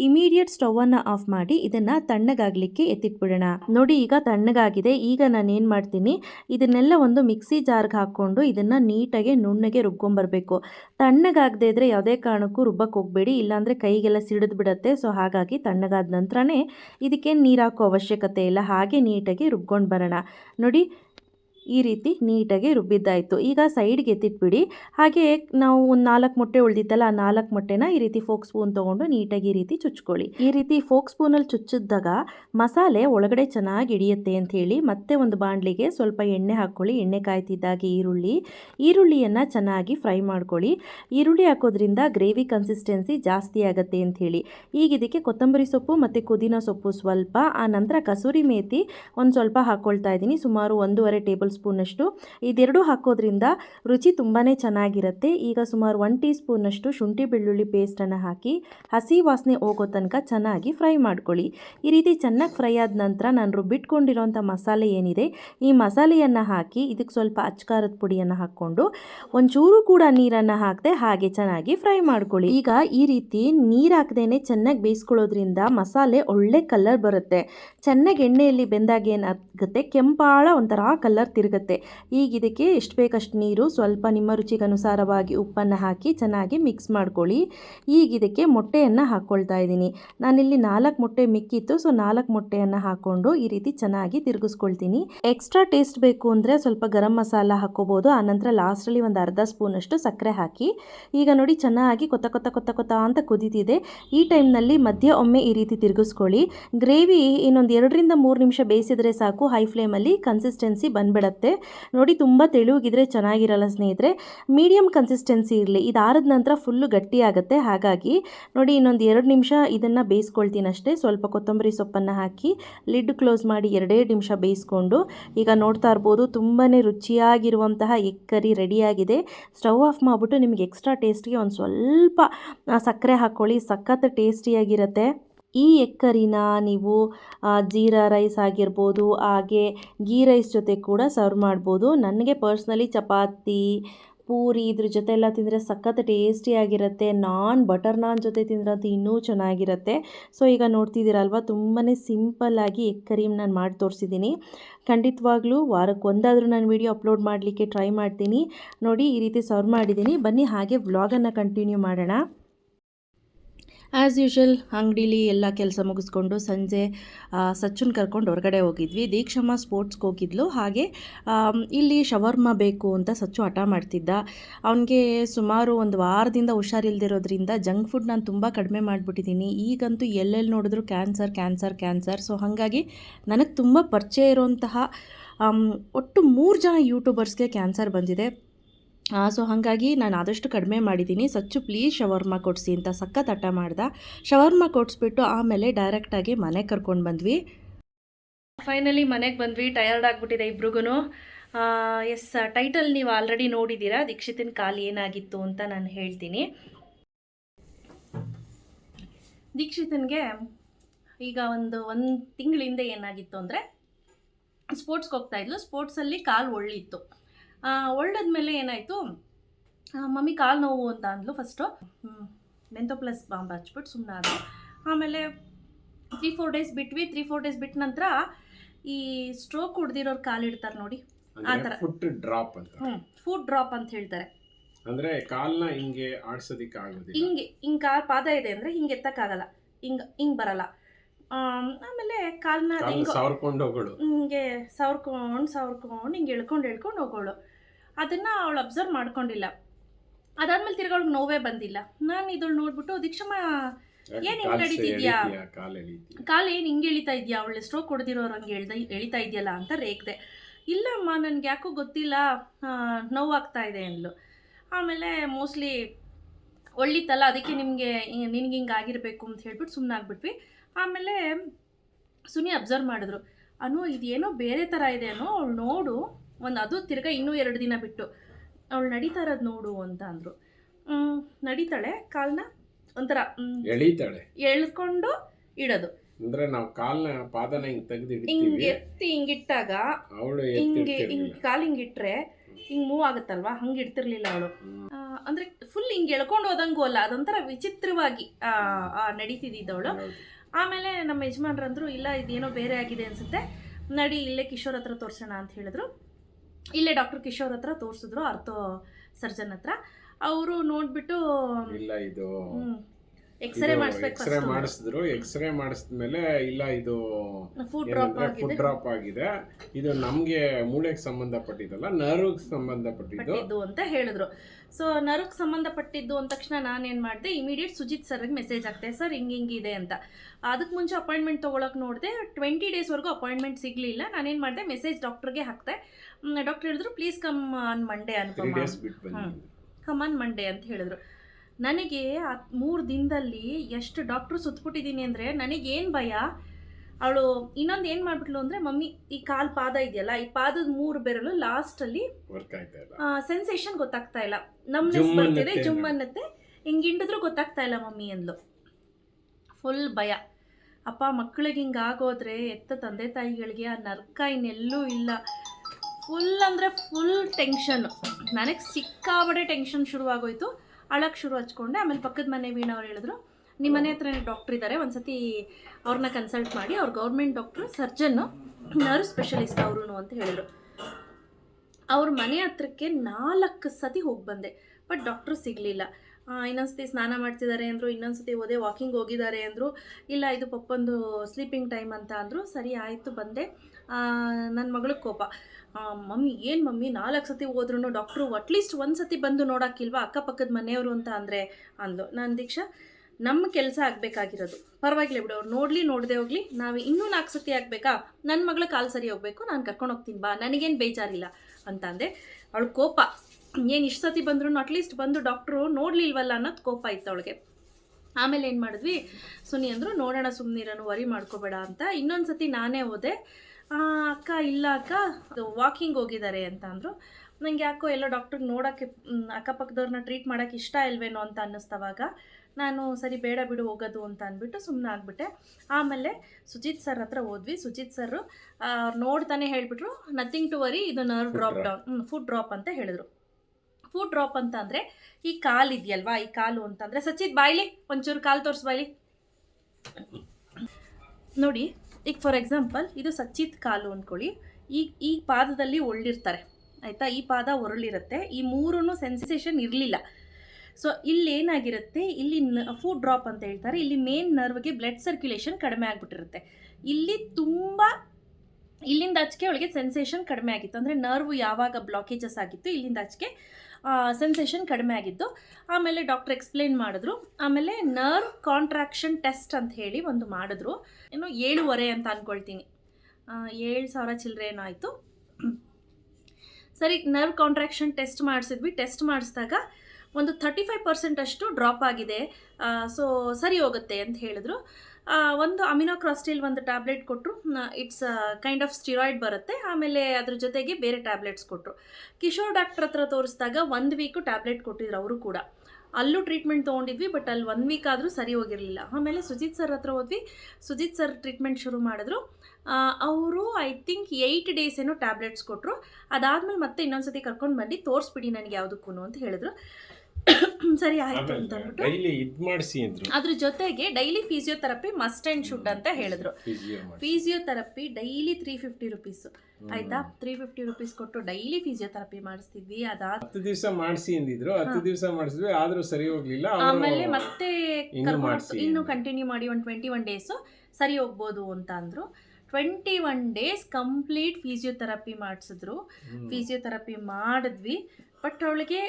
ಇಮಿಡಿಯೇಟ್ ಸ್ಟವನ್ನು ಆಫ್ ಮಾಡಿ ಇದನ್ನು ತಣ್ಣಗಾಗಲಿಕ್ಕೆ ಎತ್ತಿಟ್ಬಿಡೋಣ. ನೋಡಿ ಈಗ ತಣ್ಣಗಾಗಿದೆ. ಈಗ ನಾನು ಏನು ಮಾಡ್ತೀನಿ? ಇದನ್ನೆಲ್ಲ ಒಂದು ಮಿಕ್ಸಿ ಜಾರ್ಗೆ ಹಾಕ್ಕೊಂಡು ಇದನ್ನು ನೀಟಾಗಿ ನುಣ್ಣಗೆ ರುಬ್ಕೊಂಡ್ಬರಬೇಕು ತಣ್ಣಗಾಗದೇ ಇದ್ದರೆ ಯಾವುದೇ ಕಾರಣಕ್ಕೂ ರುಬ್ಬಕ್ಕೆ ಹೋಗಬೇಡಿ, ಇಲ್ಲಾಂದರೆ ಕೈಗೆಲ್ಲ ಸಿಡಿದು ಬಿಡುತ್ತೆ. ಸೊ ಹಾಗಾಗಿ ತಣ್ಣಗಾದ ನಂತರನೇ ಇದಕ್ಕೇನು ನೀರು ಹಾಕೋ ಅವಶ್ಯಕತೆ ಇಲ್ಲ. ಹಾಗೆ ನೀಟಾಗಿ ರುಬ್ಕೊಂಡು ಬರೋಣ. ನೋಡಿ ಈ ರೀತಿ ನೀಟಾಗಿ ರುಬ್ಬಿದ್ದಾಯಿತು. ಈಗ ಸೈಡ್ಗೆ ಎತ್ತಿಟ್ಬಿಡಿ. ಹಾಗೆ ನಾವು ಒಂದು ನಾಲ್ಕು ಮೊಟ್ಟೆ ಉಳಿದಿತ್ತಲ್ಲ, ಆ ನಾಲ್ಕು ಮೊಟ್ಟೆನ ಈ ರೀತಿ ಫೋಕ್ ಸ್ಪೂನ್ ತೊಗೊಂಡು ನೀಟಾಗಿ ಈ ರೀತಿ ಚುಚ್ಕೊಳ್ಳಿ. ಈ ರೀತಿ ಫೋಕ್ ಸ್ಪೂನಲ್ಲಿ ಚುಚ್ಚಿದಾಗ ಮಸಾಲೆ ಒಳಗಡೆ ಚೆನ್ನಾಗಿ ಹಿಡಿಯುತ್ತೆ ಅಂತ ಹೇಳಿ ಮತ್ತೆ ಒಂದು ಬಾಣಲಿಗೆ ಸ್ವಲ್ಪ ಎಣ್ಣೆ ಹಾಕ್ಕೊಳ್ಳಿ. ಎಣ್ಣೆ ಕಾಯ್ತಿದ್ದಾಗೆ ಈರುಳ್ಳಿ. ಈರುಳ್ಳಿಯನ್ನು ಚೆನ್ನಾಗಿ ಫ್ರೈ ಮಾಡ್ಕೊಳ್ಳಿ. ಈರುಳ್ಳಿ ಹಾಕೋದ್ರಿಂದ ಗ್ರೇವಿ ಕನ್ಸಿಸ್ಟೆನ್ಸಿ ಜಾಸ್ತಿ ಆಗುತ್ತೆ ಅಂತ ಹೇಳಿ ಈಗ ಇದಕ್ಕೆ ಕೊತ್ತಂಬರಿ ಸೊಪ್ಪು ಮತ್ತು ಪುದೀನ ಸೊಪ್ಪು ಸ್ವಲ್ಪ, ಆ ನಂತರ ಕಸೂರಿ ಮೇತಿ ಒಂದು ಸ್ವಲ್ಪ ಹಾಕ್ಕೊಳ್ತಾ ಇದ್ದೀನಿ. ಸುಮಾರು ಒಂದೂವರೆ ಟೇಬಲ್ ಸ್ಪೂನಷ್ಟು ಇದೆರಡು ಹಾಕೋದ್ರಿಂದ ರುಚಿ ತುಂಬಾ ಚೆನ್ನಾಗಿರುತ್ತೆ. ಈಗ ಸುಮಾರು ಒನ್ ಟೀ ಸ್ಪೂನಷ್ಟು ಶುಂಠಿ ಬೆಳ್ಳುಳ್ಳಿ ಪೇಸ್ಟನ್ನು ಹಾಕಿ, ಹಸಿ ವಾಸನೆ ಹೋಗೋ ತನಕ ಚೆನ್ನಾಗಿ ಫ್ರೈ ಮಾಡ್ಕೊಳ್ಳಿ. ಈ ರೀತಿ ಚೆನ್ನಾಗಿ ಫ್ರೈ ಆದ ನಂತರ ನಾನು ರುಬ್ಬಿಟ್ಕೊಂಡಿರೋಂಥ ಮಸಾಲೆ ಏನಿದೆ, ಈ ಮಸಾಲೆಯನ್ನು ಹಾಕಿ, ಇದಕ್ಕೆ ಸ್ವಲ್ಪ ಅಚ್ಕಾರದ ಪುಡಿಯನ್ನು ಹಾಕ್ಕೊಂಡು, ಒಂಚೂರು ಕೂಡ ನೀರನ್ನು ಹಾಕದೆ ಹಾಗೆ ಚೆನ್ನಾಗಿ ಫ್ರೈ ಮಾಡ್ಕೊಳ್ಳಿ. ಈಗ ಈ ರೀತಿ ನೀರು ಹಾಕ್ದೇನೆ ಚೆನ್ನಾಗಿ ಬೇಯಿಸ್ಕೊಳ್ಳೋದ್ರಿಂದ ಮಸಾಲೆ ಒಳ್ಳೆ ಕಲರ್ ಬರುತ್ತೆ. ಚೆನ್ನಾಗಿ ಎಣ್ಣೆಯಲ್ಲಿ ಬೆಂದಾಗ ಏನಾಗುತ್ತೆ, ಕೆಂಪಾಳ ಒಂಥರ ಕಲರ್ ತಿರುಗುತ್ತೆ ಈಗ ಇದಕ್ಕೆ ಎಷ್ಟು ಬೇಕಷ್ಟು ನೀರು? ಸ್ವಲ್ಪ ನಿಮ್ಮ ರುಚಿಗೆ ಅನುಸಾರವಾಗಿ ಉಪ್ಪನ್ನು ಹಾಕಿ ಚೆನ್ನಾಗಿ ಮಿಕ್ಸ್ ಮಾಡ್ಕೊಳ್ಳಿ. ಈಗ ಇದಕ್ಕೆ ಮೊಟ್ಟೆಯನ್ನು ಹಾಕ್ಕೊಳ್ತಾ ಇದ್ದೀನಿ. ನಾನಿಲ್ಲಿ ನಾಲ್ಕು ಮೊಟ್ಟೆ ಮಿಕ್ಕಿತ್ತು. ಸೊ, ನಾಲ್ಕು ಮೊಟ್ಟೆಯನ್ನು ಹಾಕ್ಕೊಂಡು ಈ ರೀತಿ ಚೆನ್ನಾಗಿ ತಿರುಗಿಸ್ಕೊಳ್ತೀನಿ. ಎಕ್ಸ್ಟ್ರಾ ಟೇಸ್ಟ್ ಬೇಕು ಅಂದರೆ ಸ್ವಲ್ಪ ಗರಂ ಮಸಾಲ ಹಾಕ್ಕೋಬೋದು. ಆನಂತರ ಲಾಸ್ಟಲ್ಲಿ ಒಂದು ಅರ್ಧ ಸ್ಪೂನಷ್ಟು ಸಕ್ಕರೆ ಹಾಕಿ, ಈಗ ನೋಡಿ ಚೆನ್ನಾಗಿ ಕೊತ್ತ ಕೊತ್ತ ಕೊತ್ತ ಕೊತ್ತ ಅಂತ ಕುದೀತಿದೆ. ಈ ಟೈಮ್ನಲ್ಲಿ ಮಧ್ಯ ಒಮ್ಮೆ ಈ ರೀತಿ ತಿರುಗಿಸ್ಕೊಳ್ಳಿ. ಗ್ರೇವಿ ಇನ್ನೊಂದು ಎರಡರಿಂದ ಮೂರು ನಿಮಿಷ ಬೇಯಿಸಿದರೆ ಸಾಕು. ಹೈ ಫ್ಲೇಮಲ್ಲಿ ಕನ್ಸಿಸ್ಟೆನ್ಸಿ ಬಂದ್ಬಿಡತ್ತೆ. ನೋಡಿ ತುಂಬ ತೆಳುಗಿದ್ರೆ ಚೆನ್ನಾಗಿರಲ್ಲ ಸ್ನೇಹಿತರೆ. ಮೀಡಿಯಂ ಕನ್ಸಿಸ್ಟೆನ್ಸಿ ಇರಲಿ. ಇದು ಆರಿದ ನಂತರ ಫುಲ್ಲು ಗಟ್ಟಿ ಆಗುತ್ತೆ. ಹಾಗಾಗಿ ನೋಡಿ ಇನ್ನೊಂದು ಎರಡು ನಿಮಿಷ ಇದನ್ನು ಬೇಯಿಸ್ಕೊಳ್ತೀನಿ ಅಷ್ಟೇ. ಸ್ವಲ್ಪ ಕೊತ್ತಂಬರಿ ಸೊಪ್ಪನ್ನು ಹಾಕಿ ಲಿಡ್ ಕ್ಲೋಸ್ ಮಾಡಿ ಎರಡೇ ನಿಮಿಷ ಬೇಯಿಸ್ಕೊಂಡು ಈಗ ನೋಡ್ತಾ ಇರ್ಬೋದು ತುಂಬಾ ರುಚಿಯಾಗಿರುವಂತಹ ಎಗ್ ಕರಿ ರೆಡಿಯಾಗಿದೆ. ಸ್ಟವ್ ಆಫ್ ಮಾಡಿಬಿಟ್ಟು ನಿಮಗೆ ಎಕ್ಸ್ಟ್ರಾ ಟೇಸ್ಟ್ಗೆ ಒಂದು ಸ್ವಲ್ಪ ಸಕ್ಕರೆ ಹಾಕ್ಕೊಳ್ಳಿ. ಸಖತ್ ಟೇಸ್ಟಿಯಾಗಿರುತ್ತೆ ಈ ಎಕ್ಕರಿನ ನೀವು ಜೀರಾ ರೈಸ್ ಆಗಿರ್ಬೋದು, ಹಾಗೆ ಗೀ ರೈಸ್ ಜೊತೆ ಕೂಡ ಸರ್ವ್ ಮಾಡ್ಬೋದು. ನನಗೆ ಪರ್ಸ್ನಲಿ ಚಪಾತಿ, ಪೂರಿ ಇದ್ರ ಜೊತೆ ಎಲ್ಲ ತಿಂದರೆ ಸಖತ್ ಟೇಸ್ಟಿಯಾಗಿರುತ್ತೆ ನಾನ್ ಬಟರ್ ನಾನ್ ಜೊತೆ ತಿಂದ್ರಂತೂ ಇನ್ನೂ ಚೆನ್ನಾಗಿರುತ್ತೆ. ಸೊ, ಈಗ ನೋಡ್ತಿದ್ದೀರಲ್ವ ತುಂಬಾ ಸಿಂಪಲ್ಲಾಗಿ ಎಗ್ ಕರಿ ನಾನು ಮಾಡಿ ತೋರಿಸಿದ್ದೀನಿ. ಖಂಡಿತವಾಗ್ಲೂ ವಾರಕ್ಕೆ ಒಂದಾದರೂ ನಾನು ವಿಡಿಯೋ ಅಪ್ಲೋಡ್ ಮಾಡಲಿಕ್ಕೆ ಟ್ರೈ ಮಾಡ್ತೀನಿ. ನೋಡಿ, ಈ ರೀತಿ ಸರ್ವ್ ಮಾಡಿದ್ದೀನಿ. ಬನ್ನಿ, ಹಾಗೆ ವ್ಲಾಗನ್ನು ಕಂಟಿನ್ಯೂ ಮಾಡೋಣ. ಆ್ಯಸ್ ಯೂಶುವಲ್ ಅಂಗಡೀಲಿ ಎಲ್ಲ ಕೆಲಸ ಮುಗಿಸ್ಕೊಂಡು ಸಂಜೆ ಸಚ್ಚುನ್ ಕರ್ಕೊಂಡು ಹೊರಗಡೆ ಹೋಗಿದ್ವಿ. ದೀಕ್ಷಮ್ಮ ಸ್ಪೋರ್ಟ್ಸ್ಗೆ ಹೋಗಿದ್ಲು. ಹಾಗೆ ಇಲ್ಲಿ ಶವರ್ಮ ಬೇಕು ಅಂತ ಸಚ್ಚು ಹಠ ಮಾಡ್ತಿದ್ದ. ಅವನಿಗೆ ಸುಮಾರು ಒಂದು ವಾರದಿಂದ ಹುಷಾರಿಲ್ದಿರೋದ್ರಿಂದ ಜಂಕ್ ಫುಡ್ ನಾನು ತುಂಬ ಕಡಿಮೆ ಮಾಡಿಬಿಟ್ಟಿದ್ದೀನಿ ಈಗಂತೂ ಎಲ್ಲೆಲ್ಲಿ ನೋಡಿದ್ರು ಕ್ಯಾನ್ಸರ್ ಕ್ಯಾನ್ಸರ್ ಕ್ಯಾನ್ಸರ್ ಸೊ ಹಾಗಾಗಿ ನನಗೆ ತುಂಬ ಪರಿಚಯ ಇರುವಂತಹ ಒಟ್ಟು ಮೂರು ಜನ ಯೂಟ್ಯೂಬರ್ಸ್ಗೆ ಕ್ಯಾನ್ಸರ್ ಬಂದಿದೆ. ಸೊ ಹಾಗಾಗಿ ನಾನು ಆದಷ್ಟು ಕಡಿಮೆ ಮಾಡಿದ್ದೀನಿ ಸಚ್ಚು ಪ್ಲೀಸ್ ಶವರ್ಮ ಕೊಡಿಸಿ ಅಂತ ಸಕ್ಕ ಹಠ ಮಾಡ್ದ. ಶವರ್ಮ ಕೊಡಿಸ್ಬಿಟ್ಟು ಆಮೇಲೆ ಡೈರೆಕ್ಟಾಗಿ ಮನೆಗೆ ಕರ್ಕೊಂಡು ಬಂದ್ವಿ. ಫೈನಲಿ ಮನೆಗೆ ಬಂದ್ವಿ ಟಯರ್ಡ್ ಆಗಿಬಿಟ್ಟಿದೆ ಇಬ್ರಿಗೂ ಎಸ್ ಟೈಟಲ್ ನೀವು ಆಲ್ರೆಡಿ ನೋಡಿದ್ದೀರಾ ದೀಕ್ಷಿತಿನ ಕಾಲು ಏನಾಗಿತ್ತು ಅಂತ ನಾನು ಹೇಳ್ತೀನಿ. ದೀಕ್ಷಿತನಿಗೆ ಈಗ ಒಂದು ಒಂದು ತಿಂಗಳಿಂದ ಏನಾಗಿತ್ತು ಅಂದರೆ ಸ್ಪೋರ್ಟ್ಸ್ಗೆ ಹೋಗ್ತಾ ಇದ್ಲು. ಸ್ಪೋರ್ಟ್ಸಲ್ಲಿ ಕಾಲು ಒಳ್ಳಿತ್ತು. ಒಳ್ಳದ್ಮೇಲೆ ಏನಾಯಿತು? ಮಮ್ಮಿ ಕಾಲು ನೋವು ಅಂತ ಅಂದ್ಲು ಫಸ್ಟು ಮೆಂತೋ ಪ್ಲಸ್ ಬಾಂಬ್ ಹಚ್ಬಿಟ್ಟು ಸುಮ್ಮನೆ ಆದರು ಆಮೇಲೆ ತ್ರೀ ಫೋರ್ ಡೇಸ್ ಬಿಟ್ವಿ. ತ್ರೀ ಫೋರ್ ಡೇಸ್ ಬಿಟ್ಟ ನಂತರ ಈ ಸ್ಟ್ರೋಕ್ ಹೊಡೆದಿರೋರು ಕಾಲು ಇಡ್ತಾರೆ ನೋಡಿ. ಆ ಥರ. ಫುಟ್ ಡ್ರಾಪ್ ಅಂತ. ಹ್ಞೂ ಫುಡ್ ಡ್ರಾಪ್ ಅಂತ ಹೇಳ್ತಾರೆ. ಅಂದ್ರೆ ಕಾಲ್ನ ಹಿಂಗೆ ಆಡ್ಸೋದಿಕ್ಕೆ ಆಗೋದಿಲ್ಲ. ಹಿಂಗೆ ಹಿಂಗೆ ಕಾಲ್ ಪಾದ ಇದೆ ಅಂದರೆ ಹಿಂಗೆ ಎತ್ತಕ್ಕಾಗಲ್ಲ. ಹಿಂಗೆ ಹಿಂಗೆ ಬರಲ್ಲ. ಆಮೇಲೆ ಕಾಲನ್ನ ಕಾಲ್ನ ಹಿಂಗೆ ಸಾವ್ರ್ಕೊಂಡು ಹೋಗೋಳು. ಹಿಂಗೆ ಸವರ್ಕೊಂಡು ಸವರ್ಕೊಂಡು ಹಿಂಗೆ ಎಳ್ಕೊಂಡು ಎಳ್ಕೊಂಡು ಹೋಗೋಳು. ಅದನ್ನು ಅವಳು ಅಬ್ಸರ್ವ್ ಮಾಡ್ಕೊಂಡಿಲ್ಲ. ಅದಾದ್ಮೇಲೆ ತಿರ್ಗಾ ಅವ್ಳಿಗೆ ನೋವೇ ಬಂದಿಲ್ಲ. ನಾನು ಇದಳು ನೋಡ್ಬಿಟ್ಟು ದೀಕ್ಷಮ್ಮ ಏನು ಹಿಂಗೆ ನಡೀತಿದ್ಯಾ? ಕಾಲ್ ಏನು ಹಿಂಗೆ ಎಳಿತಾ ಇದೆಯಾ? ಅವಳು ಸ್ಟ್ರೋಕ್ ಹೊಡೆದಿರೋರು ಹಂಗೆ ಎಳ್ದ ಎಳಿತಾ ಇದೆಯಲ್ಲ ಅಂತ ರೇಗ್ದೆ. ಇಲ್ಲಮ್ಮ ನನಗೆ ಯಾಕೋ ಗೊತ್ತಿಲ್ಲ. ನೋವಾಗ್ತಾ ಇದೆ ಅಂದ್ಲು. ಆಮೇಲೆ ಮೋಸ್ಟ್ಲಿ ಒಳ್ಳಿತಲ್ಲ ಅದಕ್ಕೆ ನಿಮಗೆ ನಿನಗೆ ಹಿಂಗೆ ಆಗಿರಬೇಕು ಅಂತ ಹೇಳ್ಬಿಟ್ಟು ಸುಮ್ಮನೆ ಆಗ್ಬಿಟ್ವಿ. ಆಮೇಲೆ ಸುನಿ ಅಬ್ಸರ್ವ್ ಮಾಡಿದ್ರು. ಅನು ಇದೇನೋ ಬೇರೆ ಥರ ಇದೆ ಅನ್ನೋ ಅವಳು ನೋಡು. ಒಂದು ಅದು ತಿರ್ಗಾ ಇನ್ನೂ ಎರಡು ದಿನ ಬಿಟ್ಟು. ಅವಳು ನಡೀತಾ ಇರೋದು ನೋಡು ಅಂತ ಅಂದರು. ನಡೀತಾಳೆ ಕಾಲನ್ನ ಒಂಥರ ಎಳಿತಾಳೆ. ಎಳ್ಕೊಂಡು ಇಡೋದು. ಅಂದ್ರೆ ನಾವು ಕಾಲ್ನ ಪಾದನ ಹಿಂಗ್ ತೆಗ್ದು ಹಿಂಗ್ ಎತ್ತಿ ಹಿಂಗಿಟ್ಟಾಗ ಅವಳು ಹಿಂಗೆ ಹಿಂಗ್ ಕಾಲ್ ಹಿಂಗಿಟ್ರೆ ಹಿಂಗ್ ಮೂವ್ ಆಗುತ್ತಲ್ವಾ? ಹಂಗೆ ಇಡ್ತಿರ್ಲಿಲ್ಲ ಅವಳು. ಅಂದ್ರೆ ಫುಲ್ ಹಿಂಗ್ ಎಳ್ಕೊಂಡು ಹೋದಂಗೂ ಅಲ್ಲ ಅದೊಂಥರ ವಿಚಿತ್ರವಾಗಿ ಆ, ಆ, ನಡೀತಿದ್ದವಳು ಆಮೇಲೆ ನಮ್ಮ ಯಜಮಾನ್ರಂದ್ರು ಇಲ್ಲ ಇದೇನೋ ಬೇರೆ ಆಗಿದೆ ಅನ್ಸುತ್ತೆ. ನಡಿ ಇಲ್ಲೇ ಕಿಶೋರ್ ಹತ್ರ ತೋರ್ಸೋಣ ಅಂತ ಹೇಳಿದ್ರು. ಇಲ್ಲೇ ಡಾಕ್ಟರ್ ಕಿಶೋರ್ ಹತ್ರ ತೋರಿಸಿದ್ರು ಅರ್ಥೋ ಸರ್ಜನ್ ಹತ್ರ. ಅವರು ನೋಡ್ಬಿಟ್ಟು ಇಲ್ಲ ಇದು ಎಕ್ಸ್ರೇ ಮಾಡಿಸ್ಬೇಕು ಎಕ್ಸ್ರೇ ಮಾಡಿಸಿದ್ರು. ಎಕ್ಸ್ರೇ ಮಾಡಿಸಿದ್ಮೇಲೆ ಇಲ್ಲ ಇದು ಫುಡ್ ಡ್ರಾಪ್ ಫುಡ್ ಡ್ರಾಪ್ ಆಗಿದೆ. ಇದು ನಮಗೆ ಮೂಳೆಗೆ ಸಂಬಂಧಪಟ್ಟಿದ್ದಲ್ಲ ನರ್ವ್ಗೆ ಸಂಬಂಧಪಟ್ಟಿದ್ದು. ಇದು ಅಂತ ಹೇಳಿದ್ರು. ಸೊ ನರಕ್ಕೆ ಸಂಬಂಧಪಟ್ಟಿದ್ದು ಅಂದ ತಕ್ಷಣ ನಾನೇನು ಮಾಡಿದೆ ಇಮಿಡಿಯೇಟ್ ಸುಜಿತ್ ಸರ್ಗೆ ಮೆಸೇಜ್ ಆಗ್ತದೆ ಸರ್ ಹಿಂಗೆ ಹಿಂಗಿದೆ ಅಂತ. ಅದಕ್ಕೆ ಮುಂಚೆ ಅಪಾಯಿಂಟ್ಮೆಂಟ್ ತೊಗೊಳಕ್ಕೆ ನೋಡಿದೆ ಟ್ವೆಂಟಿ ಡೇಸ್ವರೆಗೂ ಅಪಾಯಿಂಟ್ಮೆಂಟ್ ಸಿಗಲಿಲ್ಲ. ನಾನೇನು ಮಾಡಿದೆ ಮೆಸೇಜ್ ಡಾಕ್ಟ್ರಿಗೆ ಹಾಕ್ತೆ ಡಾಕ್ಟರ್ ಹೇಳಿದ್ರು ಪ್ಲೀಸ್ ಕಮ್ ಆನ್ ಮಂಡೇ ಅನ್ಕಮ್ಮ ಕಮ್ ಆನ್ ಮಂಡೇ ಅಂತ ಹೇಳಿದ್ರು. ನನಗೆ ಆ ಮೂರು ದಿನದಲ್ಲಿ ಎಷ್ಟು ಡಾಕ್ಟ್ರು ಸುತ್ತಬಿಟ್ಟಿದ್ದೀನಿ ಅಂದರೆ ನನಗೇನು ಭಯ? ಅವಳು ಇನ್ನೊಂದು ಏನು ಮಾಡಿಬಿಟ್ಲು ಅಂದರೆ ಮಮ್ಮಿ ಈ ಕಾಲು ಪಾದ ಇದೆಯಲ್ಲ ಈ ಪಾದದ ಮೂರು ಬೆರಳು ಲಾಸ್ಟಲ್ಲಿ ಸೆನ್ಸೇಷನ್ ಗೊತ್ತಾಗ್ತಾ ಇಲ್ಲ. ನಮ್ಮ ನೆಸ್ ಬರ್ತಿದೆ ಜುಮ್ ಅನ್ನತ್ತೆ ಹಿಂಗೆ ಹಿಂಡಿದ್ರು ಗೊತ್ತಾಗ್ತಾ ಇಲ್ಲ ಮಮ್ಮಿ ಅಂದ್ಲು. ಫುಲ್ ಭಯ. ಅಪ್ಪ ಮಕ್ಕಳಿಗೆ ಹಿಂಗಾಗೋದ್ರೆ ಎತ್ತ ತಂದೆ ತಾಯಿಗಳಿಗೆ ಆ ನರ್ಕ ಇನ್ನೆಲ್ಲೂ ಇಲ್ಲ. ಫುಲ್ ಅಂದರೆ ಫುಲ್ ಟೆನ್ಷನ್ ನನಗೆ ಸಿಕ್ಕಾಬಡೆ ಟೆನ್ಷನ್ ಶುರುವಾಗೋಯ್ತು. ಅಳಕ್ಕೆ ಶುರು ಹಚ್ಕೊಂಡೆ. ಆಮೇಲೆ ಪಕ್ಕದ ಮನೆ ವೀಣವ್ರು ಹೇಳಿದ್ರು ನಿಮ್ಮ ಮನೆ ಹತ್ರ ಡಾಕ್ಟ್ರ್ ಇದ್ದಾರೆ ಒಂದು ಸತಿ ಅವ್ರನ್ನ ಕನ್ಸಲ್ಟ್ ಮಾಡಿ. ಅವ್ರು government doctor surgeon nerve specialist ಅವರು ಅಂತ ಹೇಳಿದ್ರು. ಅವ್ರ ಮನೆ ಹತ್ರಕ್ಕೆ ನಾಲ್ಕು ಸತಿ ಹೋಗಿ ಬಂದೆ. ಬಟ್ ಡಾಕ್ಟ್ರು ಸಿಗಲಿಲ್ಲ. ಇನ್ನೊಂದ್ಸತಿ ಸ್ನಾನ ಮಾಡ್ತಿದ್ದಾರೆ ಅಂದರು, ಇನ್ನೊಂದ್ಸತಿ ಓದೇ ವಾಕಿಂಗ್ ಹೋಗಿದ್ದಾರೆ ಅಂದರು, ಇಲ್ಲ ಇದು ಪಪ್ಪಂದು ಸ್ಲೀಪಿಂಗ್ ಟೈಮ್ ಅಂತ ಅಂದರು. ಸರಿ, ಆಯಿತು ಬಂದೆ. ನನ್ನ ಮಗಳಿಗೆ ಕೋಪ. ಮಮ್ಮಿ, ಏನು ಮಮ್ಮಿ? ನಾಲ್ಕು ಸತಿ ಹೋದ್ರೂ ಡಾಕ್ಟ್ರು ಅಟ್ಲೀಸ್ಟ್ ಒಂದು ಸತಿ ಬಂದು ನೋಡೋಕ್ಕಿಲ್ವಾ ಅಕ್ಕಪಕ್ಕದ ಮನೆಯವರು ಅಂತ ಅಂದರೆ? ಅಂದ್ಲು. ನಾನು ದೀಕ್ಷಾ ನಮ್ಮ ಕೆಲಸ ಆಗಬೇಕಾಗಿರೋದು. ಪರವಾಗಿಲ್ಲ ಬಿಡು, ಅವ್ರು ನೋಡಲಿ, ನೋಡದೆ ಹೋಗಲಿ. ನಾವು ಇನ್ನೂ ನಾಲ್ಕು ಸತಿ ಆಗಬೇಕಾ? ನನ್ನ ಮಗಳ ಕಾಲು ಸರಿ ಹೋಗಬೇಕು, ನಾನು ಕರ್ಕೊಂಡು ಹೋಗ್ತೀನಿ, ಬಾ. ನನಗೇನು ಬೇಜಾರಿಲ್ಲ ಅಂತ ಅಂದೆ ಅವಳು ಕೋಪ. ಏನು ಇಷ್ಟು ಸತಿ ಬಂದ್ರು ಅಟ್ಲೀಸ್ಟ್ ಬಂದು ಡಾಕ್ಟ್ರು ನೋಡಲಿಲ್ವಲ್ಲ ಅನ್ನೋದು ಕೋಪ ಇತ್ತು ಅವಳಿಗೆ. ಆಮೇಲೆ ಏನು ಮಾಡಿದ್ವಿ? ಸುನಿ ಅಂದರು, ನೋಡೋಣ ಸುಮ್ಮನಿರನು ವರಿ ಮಾಡ್ಕೋಬೇಡ ಅಂತ. ಇನ್ನೊಂದು ಸತಿ ನಾನೇ ಹೋದೆ. ಅಕ್ಕ ಇಲ್ಲ ಅಕ್ಕ. ವಾಕಿಂಗ್ ಹೋಗಿದ್ದಾರೆ ಅಂತ ಅಂದರು. ನನಗೆ ಯಾಕೋ ಎಲ್ಲ ಡಾಕ್ಟ್ರಿಗೆ ನೋಡೋಕ್ಕೆ ಅಕ್ಕಪಕ್ಕದವ್ರನ್ನ ಟ್ರೀಟ್ ಮಾಡೋಕ್ಕೆ ಇಷ್ಟ ಇಲ್ವೇನೋ ಅಂತ ಅನ್ನಿಸ್ತವಾಗ ನಾನು ಸರಿ ಬೇಡ ಬಿಡು ಹೋಗೋದು ಅಂತ ಅಂದ್ಬಿಟ್ಟು ಸುಮ್ಮನೆ ಆಗಿಬಿಟ್ಟೆ. ಆಮೇಲೆ ಸುಜಿತ್ ಸರ್ ಹತ್ರ ಹೋದ್ವಿ. ಸುಜಿತ್ ಸರ್ ನೋಡ್ತಾನೆ ಹೇಳಿಬಿಟ್ರು ನಥಿಂಗ್ ಟು ವರಿ ಇದು nerve drop down foot drop ಅಂತ ಹೇಳಿದ್ರು. ಫುಡ್ ಡ್ರಾಪ್ ಅಂತ ಅಂದರೆ ಈ ಕಾಲು ಇದೆಯಲ್ವಾ? ಈ ಕಾಲು ಅಂತಂದರೆ ಸಚಿತ್ ಬಾಯ್ಲಿ ಒಂಚೂರು ಕಾಲು ತೋರಿಸ್ ಬಾಯ್ಲಿ. ನೋಡಿ ಈಗ ಫಾರ್ ಎಕ್ಸಾಂಪಲ್ ಇದು ಸಚ್ಚಿತ್ ಕಾಲು ಅಂದ್ಕೊಳ್ಳಿ ಈ ಈ ಪಾದದಲ್ಲಿ ಒಳ್ಳಿರ್ತಾರೆ. ಆಯಿತಾ? ಈ ಪಾದ ಒರಳಿರುತ್ತೆ. ಈ ಮೂರೂ ಸೆನ್ಸೇಷನ್ ಇರಲಿಲ್ಲ. ಸೊ ಇಲ್ಲಿ ಏನಾಗಿರುತ್ತೆ? ಇಲ್ಲಿ ಫುಡ್ ಡ್ರಾಪ್ ಅಂತ ಹೇಳ್ತಾರೆ. ಇಲ್ಲಿ ಮೇನ್ ನರ್ವ್ಗೆ ಬ್ಲಡ್ ಸರ್ಕ್ಯುಲೇಷನ್ ಕಡಿಮೆ ಆಗಿಬಿಟ್ಟಿರುತ್ತೆ. ಇಲ್ಲಿ ತುಂಬ, ಇಲ್ಲಿಂದ ಆಚೆಗೆ ಅವಳಿಗೆ ಸೆನ್ಸೇಷನ್ ಕಡಿಮೆ ಆಗಿತ್ತು. ಅಂದರೆ ನರ್ವ್ ಯಾವಾಗ ಬ್ಲಾಕೇಜಸ್ ಆಗಿತ್ತು, ಇಲ್ಲಿಂದ ಆಚೆಗೆ ಸೆನ್ಸೇಷನ್ ಕಡಿಮೆ ಆಗಿತ್ತು. ಆಮೇಲೆ ಡಾಕ್ಟರ್ ಎಕ್ಸ್ಪ್ಲೇನ್ ಮಾಡಿದ್ರು. ಆಮೇಲೆ ನರ್ವ್ ಕಾಂಟ್ರಾಕ್ಷನ್ ಟೆಸ್ಟ್ ಅಂತ ಹೇಳಿ ಒಂದು ಮಾಡಿದ್ರು. ಏನು ಏಳುವರೆ ಅಂತ ಅಂದ್ಕೊಳ್ತೀನಿ ಏಳು ಸಾವಿರ ಚಿಲ್ಲರೆ ಏನೋ ಸರಿ ನರ್ವ್ ಕಾಂಟ್ರಾಕ್ಷನ್ ಟೆಸ್ಟ್ ಮಾಡಿಸಿದ್ವಿ. ಟೆಸ್ಟ್ ಮಾಡಿಸಿದಾಗ ಒಂದು ತರ್ಟಿ ಫೈವ್ ಪರ್ಸೆಂಟ್ ಅಷ್ಟು ಡ್ರಾಪ್ ಆಗಿದೆ. ಸೊ ಸರಿ ಹೋಗುತ್ತೆ ಅಂತ ಹೇಳಿದ್ರು. ಒಂದು ಅಮಿನೋಕ್ರಾಸ್ಟಿಲ್ ಒಂದು ಟ್ಯಾಬ್ಲೆಟ್ ಕೊಟ್ಟರು ಇಟ್ಸ್ ಕೈಂಡ್ ಆಫ್ ಸ್ಟಿರಾಯ್ಡ್ ಬರುತ್ತೆ. ಆಮೇಲೆ ಅದ್ರ ಜೊತೆಗೆ ಬೇರೆ ಟ್ಯಾಬ್ಲೆಟ್ಸ್ ಕೊಟ್ಟರು ಕಿಶೋರ್ ಡಾಕ್ಟರ್ ಹತ್ರ ತೋರಿಸಿದಾಗ ಒಂದು ವೀಕು ಟ್ಯಾಬ್ಲೆಟ್ ಕೊಟ್ಟಿದ್ರು ಅವರು ಕೂಡ. ಅಲ್ಲೂ ಟ್ರೀಟ್ಮೆಂಟ್ ತೊಗೊಂಡಿದ್ವಿ ಬಟ್ ಅಲ್ಲಿ ಒಂದು ವೀಕ್ ಆದರೂ ಸರಿ ಹೋಗಿರಲಿಲ್ಲ. ಆಮೇಲೆ ಸುಜಿತ್ ಸರ್ ಹತ್ರ ಹೋದ್ವಿ. ಸುಜಿತ್ ಸರ್ ಟ್ರೀಟ್ಮೆಂಟ್ ಶುರು ಮಾಡಿದ್ರು. ಅವರು ಐ ಥಿಂಕ್ ಏಯ್ಟ್ ಡೇಸ್ ಏನೋ ಟ್ಯಾಬ್ಲೆಟ್ಸ್ ಕೊಟ್ಟರು ಅದಾದಮೇಲೆ ಮತ್ತೆ ಇನ್ನೊಂದು ಸತಿ ಕರ್ಕೊಂಡು ಬಂದು ತೋರಿಸ್ಬಿಡಿ ನನಗೆ ಯಾವುದಕ್ಕೂ ಅಂತ ಹೇಳಿದ್ರು. ಸರಿ ಆಯ್ತು ಅಂತ ಅಂದ್ಬಿಟ್ಟು ಡೈಲಿ ಇದ್ ಮಾಡಿಸಿ ಅಂದ್ರು. ಅದ್ರ ಜೊತೆಗೆ daily physiotherapy must and should ಅಂತ ಹೇಳಿದ್ರು. ಫಿಸಿಯೋ ಮಾಡಿ physiotherapy daily three fifty rupees. ಆಯ್ತಾ? ತ್ರೀ ಫಿಫ್ಟಿ ರುಪೀಸ್ ಕೊಟ್ಟು ಡೈಲಿ ಫಿಸಿಯೋಥೆರಪಿ ಮಾಡಿಸ್ತಿದ್ವಿ ಅದಾದ ಹತ್ತು ದಿವಸ ಮಾಡಿಸಿ ಅಂದಿದ್ರು. ಹತ್ತು ದಿವಸ ಮಾಡಿಸಿದ್ವಿ ಆದ್ರೂ ಸರಿ ಹೋಗ್ಲಿಲ್ಲ. ಅವ್ರು ಆಮೇಲೆ ಮತ್ತೆ ಇನ್ನು ಕರ್ಕೊಂಡು ಮಾಡ್ಸಿ. ಇನ್ನು ಕಂಟಿನ್ಯೂ ಮಾಡಿ ಒಂದು ಟ್ವೆಂಟಿ ಒನ್ ಡೇಸು ಸರಿ ಹೋಗ್ಬೋದು ಅಂತ ಅಂದ್ರು. Twenty one days complete physiotherapy ಮಾಡಿಸಿದ್ರು. ಹ್ಮ್. ಫಿಸಿಯೋಥೆರಪಿ ಮಾಡಿದ್ವಿ. ಬಟ್ ಅವಳಿಗೆ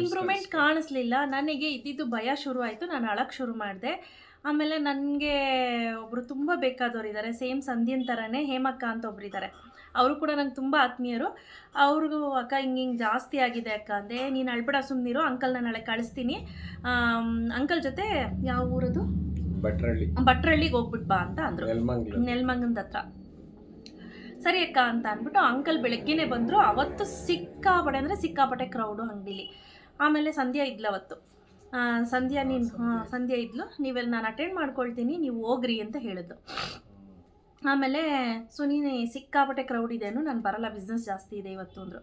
ಇಂಪ್ರೂವ್ಮೆಂಟ್ ಕಾಣಿಸ್ಲಿಲ್ಲ. ನನಗೆ ಇದ್ದಿದ್ದು ಭಯ ಶುರು ಆಯಿತು ನಾನು ಅಳಕ್ಕೆ ಶುರು ಮಾಡಿದೆ. ಆಮೇಲೆ ನನಗೆ ಒಬ್ಬರು ತುಂಬ ಬೇಕಾದವ್ರು ಇದ್ದಾರೆ ಸೇಮ್ ಸಂಧ್ಯನ್ ಥರನೇ ಹೇಮಕ್ಕ ಅಂತ ಒಬ್ರು ಇದ್ದಾರೆ ಅವರು ಕೂಡ ನಂಗೆ ತುಂಬ ಆತ್ಮೀಯರು. ಅವ್ರಿಗೂ ಅಕ್ಕ ಹಿಂಗೆ ಹಿಂಗೆ ಜಾಸ್ತಿ ಆಗಿದೆ ಅಕ್ಕ ಅಂದೆ. ನೀನು ಅಳ್ಬೇಡ ಸುಮ್ಮನಿರು ಅಂಕಲ್ನ ನಾಳೆ ಕಳಿಸ್ತೀನಿ. ಅಂಕಲ್ ಜೊತೆ ಯಾವ ಊರದು? ಭಟ್ರಳ್ಳಿ. ಭಟ್ರಳ್ಳಿಗೆ ಹೋಗ್ಬಿಟ್ ಬಾ ಅಂತ ಅಂದರು. ನೆಲಮಂಗ್ಲ. ನೆಲಮಂಗನದ ಹತ್ರ. ಸರಿ ಅಕ್ಕ ಅಂತ ಅಂದ್ಬಿಟ್ಟು ಅಂಕಲ್ ಬೆಳಗ್ಗೆನೆ ಬಂದರು. ಅವತ್ತು ಸಿಕ್ಕಾಪಟ್ಟೆ ಅಂದರೆ ಸಿಕ್ಕಾಪಟ್ಟೆ ಕ್ರೌಡು ಅಂಗಡಿಲಿ. ಆಮೇಲೆ ಸಂಧ್ಯಾ ಇದ್ಲು ಅವತ್ತು. ಸಂಧ್ಯಾ ನೀನು ಸಂಧ್ಯಾ. ಇದ್ಲು. ನೀವೆಲ್ಲ ನಾನು ಅಟೆಂಡ್ ಮಾಡ್ಕೊಳ್ತೀನಿ ನೀವು ಹೋಗ್ರಿ ಅಂತ ಹೇಳಿದ್ದು. ಆಮೇಲೆ ಸುನೀನೆ ಸಿಕ್ಕಾಪಟ್ಟೆ ಕ್ರೌಡ್ ಇದೆನು ನಾನು ಬರಲ್ಲ ಬಿಸ್ನೆಸ್ ಜಾಸ್ತಿ ಇದೆ ಇವತ್ತು ಅಂದರು.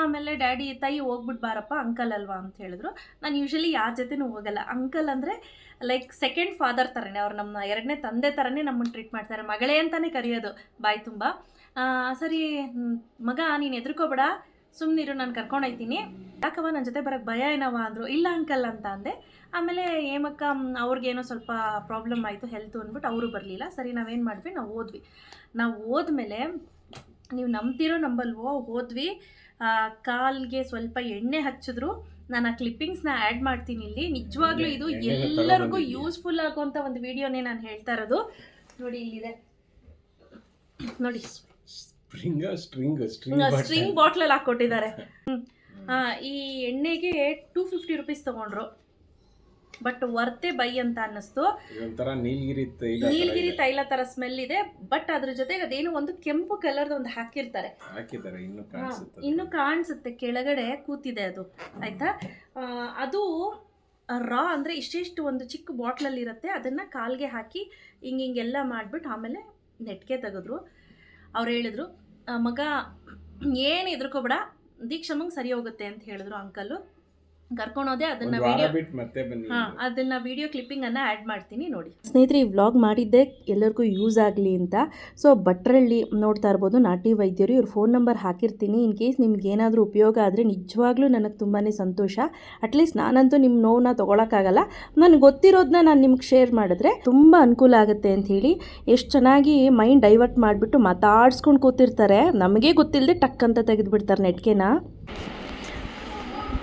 ಆಮೇಲೆ ಡ್ಯಾಡಿ ತಾಯಿ ಹೋಗ್ಬಿಟ್ಟು ಬಾರಪ್ಪ ಅಂಕಲ್ ಅಲ್ವಾ ಅಂತ ಹೇಳಿದ್ರು. ನಾನು ಯೂಶಲಿ ಯಾರ ಜೊತೆನೂ ಹೋಗಲ್ಲ. ಅಂಕಲ್ ಅಂದರೆ ಲೈಕ್ ಸೆಕೆಂಡ್ ಫಾದರ್ ಥರನೇ ಅವ್ರು ನಮ್ಮ ಎರಡನೇ ತಂದೆ ಥರನೇ ನಮ್ಮನ್ನು ಟ್ರೀಟ್ ಮಾಡ್ತಾರೆ. ಮಗಳೇ ಅಂತಲೇ ಕರೆಯೋದು. ಬಾಯ್ ತುಂಬ. ಸರಿ ಮಗ ನೀನು ಎದ್ರುಕೋಬೇಡ ಸುಮ್ಮನಿರು ನಾನು ಕರ್ಕೊಂಡೋಯ್ತೀನಿ. ಯಾಕವ ನನ್ನ ಜೊತೆ ಬರೋಕ್ಕೆ ಭಯ ಏನವ ಅಂದರು ಇಲ್ಲ ಅಂಕಲ್ ಅಂತ ಅಂದೆ. ಆಮೇಲೆ ಏಮಕ್ಕ ಅವ್ರಿಗೇನೋ ಸ್ವಲ್ಪ ಪ್ರಾಬ್ಲಮ್ ಆಯಿತು ಹೆಲ್ತು ಅಂದ್ಬಿಟ್ಟು ಅವರು ಬರಲಿಲ್ಲ. ಸರಿ ನಾವೇನು ಮಾಡಿದ್ವಿ ನಾವು ಓದ್ವಿ ನಾವು ಹೋದ್ಮೇಲೆ ನೀವು ನಂಬ್ತಿರೋ ನಂಬಲ್ವೋ ಹೋದ್ವಿ. ಕಾಲ್ಗೆ ಸ್ವಲ್ಪ ಎಣ್ಣೆ ಹಚ್ಚಿದ್ರು. ನಾನು ಆ ಕ್ಲಿಪ್ಪಿಂಗ್ಸ್ನ ಆ್ಯಡ್ ಮಾಡ್ತೀನಿ ಇಲ್ಲಿ. ನಿಜವಾಗ್ಲೂ ಇದು ಎಲ್ಲರಿಗೂ ಯೂಸ್ಫುಲ್ ಆಗುವಂಥ ಒಂದು ವಿಡಿಯೋನೇ ನಾನು ಹೇಳ್ತಾ ಇರೋದು. ನೋಡಿ ಇಲ್ಲಿದೆ. ನೋಡಿ. ಸ್ಪ್ರಿಂಗ್ ಸ್ಟ್ರಿಂಗ್ ಸ್ಟ್ರಿಂಗ್ ಹಾಕ್ಕೊಟ್ಟಿದ್ದಾರೆ ಹ್ಮ್. ಆ, ಈ ಎಣ್ಣೆಗೆ ಟೂ ಫಿಫ್ಟಿ ರುಪೀಸ್ ತಗೊಂಡ್ರು. ಬಟ್ ವರ್ತೆ ಬೈ ಅಂತ ಅನ್ನಿಸ್ತು. ನೀಲಗಿರಿ ನೀಲಗಿರಿ ತೈಲ ತರ ಸ್ಮೆಲ್ ಇದೆ ಬಟ್ ಅದ್ರ ಜೊತೆಗೆ ಅದೇನು ಒಂದು ಕೆಂಪು ಕಲರ್ದು ಒಂದು ಹಾಕಿರ್ತಾರೆ. ಇನ್ನು ಕಾಣಿಸುತ್ತೆ ಇನ್ನು ಕಾಣಿಸುತ್ತೆ ಕೆಳಗಡೆ ಕೂತಿದೆ ಅದು. ಆಯ್ತಾ? ಅದು ರಾ ಅಂದ್ರೆ ಇಷ್ಟಿಷ್ಟು ಒಂದು ಚಿಕ್ಕ ಬಾಟ್ಲಲ್ಲಿ ಇರುತ್ತೆ ಅದನ್ನ ಕಾಲ್ಗೆ ಹಾಕಿ ಹಿಂಗೆ ಹಿಂಗೆಲ್ಲ ಮಾಡಿಬಿಟ್ಟು ಆಮೇಲೆ ನೆಟ್ಗೆ ತೆಗೆದ್ರು. ಅವ್ರು ಹೇಳಿದ್ರು "ಆ, ಮಗ ಏನು ಎದುರ್ಕೋಬೇಡ ದೀಕ್ಷಮ್ಮಂಗೆ ಸರಿ ಹೋಗುತ್ತೆ ಅಂತ ಹೇಳಿದ್ರು ಅಂಕಲು ಕರ್ಕೊಂಡೋದೆ ಅದನ್ನ ವಿಡಿಯೋ ಅದನ್ನ ವಿಡಿಯೋ ಕ್ಲಿಪ್ಪಿಂಗನ್ನು ಆ್ಯಡ್ ಮಾಡ್ತೀನಿ ನೋಡಿ. ಸ್ನೇಹಿತರೆ ಈ ವ್ಲಾಗ್ ಮಾಡಿದ್ದೆ ಎಲ್ಲರಿಗೂ ಯೂಸ್ ಆಗಲಿ ಅಂತ. ಸೊ ಭಟ್ರಳ್ಳಿ ನೋಡ್ತಾ ಇರ್ಬೋದು ನಾಟಿ ವೈದ್ಯರು. ಇವ್ರ ಫೋನ್ ನಂಬರ್ ಹಾಕಿರ್ತೀನಿ. ಇನ್ ಕೇಸ್ ನಿಮ್ಗೆ ಏನಾದರೂ ಉಪಯೋಗ ಆದರೆ ನಿಜವಾಗ್ಲೂ ನನಗೆ ತುಂಬಾ ಸಂತೋಷ. ಅಟ್ಲೀಸ್ಟ್ ನಾನಂತೂ ನಿಮ್ಮ ನೋವನ್ನ ತೊಗೊಳಕ್ಕಾಗಲ್ಲ. ನನಗೆ ಗೊತ್ತಿರೋದನ್ನ ನಾನು ನಿಮ್ಗೆ ಶೇರ್ ಮಾಡಿದ್ರೆ ತುಂಬ ಅನುಕೂಲ ಆಗುತ್ತೆ ಅಂತ ಹೇಳಿ ಎಷ್ಟು ಚೆನ್ನಾಗಿ ಮೈಂಡ್ ಡೈವರ್ಟ್ ಮಾಡಿಬಿಟ್ಟು ಮಾತಾಡ್ಸ್ಕೊಂಡು ಕೂತಿರ್ತಾರೆ. ನಮಗೆ ಗೊತ್ತಿಲ್ಲದೆ ಟಕ್ ಅಂತ ತೆಗೆದುಬಿಡ್ತಾರೆ ನೆಟ್ಗೆನ.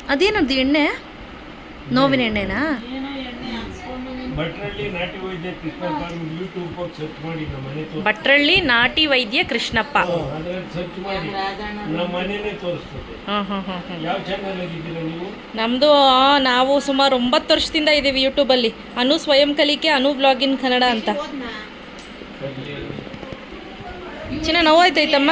ಅದೇನದು ಎಣ್ಣೆ? ನೋವಿನ ಎಣ್ಣೆನಾ? ಭಟ್ರಳ್ಳಿ ನಾಟಿ ವೈದ್ಯ ಕೃಷ್ಣಪ್ಪ ನಮ್ದು ನೀವು? ನಮ್ಮದು ನಾವು ಸುಮಾರು ಒಂಬತ್ತು ವರ್ಷದಿಂದ ಇದ್ದೀವಿ ಯೂಟ್ಯೂಬಲ್ಲಿ ಅನು ಸ್ವಯಂ ಕಲಿಕೆ ಅನು ಬ್ಲಾಗಿನ್ ಕನ್ನಡ ಅಂತ. ಚಿನ್ನ ನೋವಾಯ್ತೈತಮ್ಮ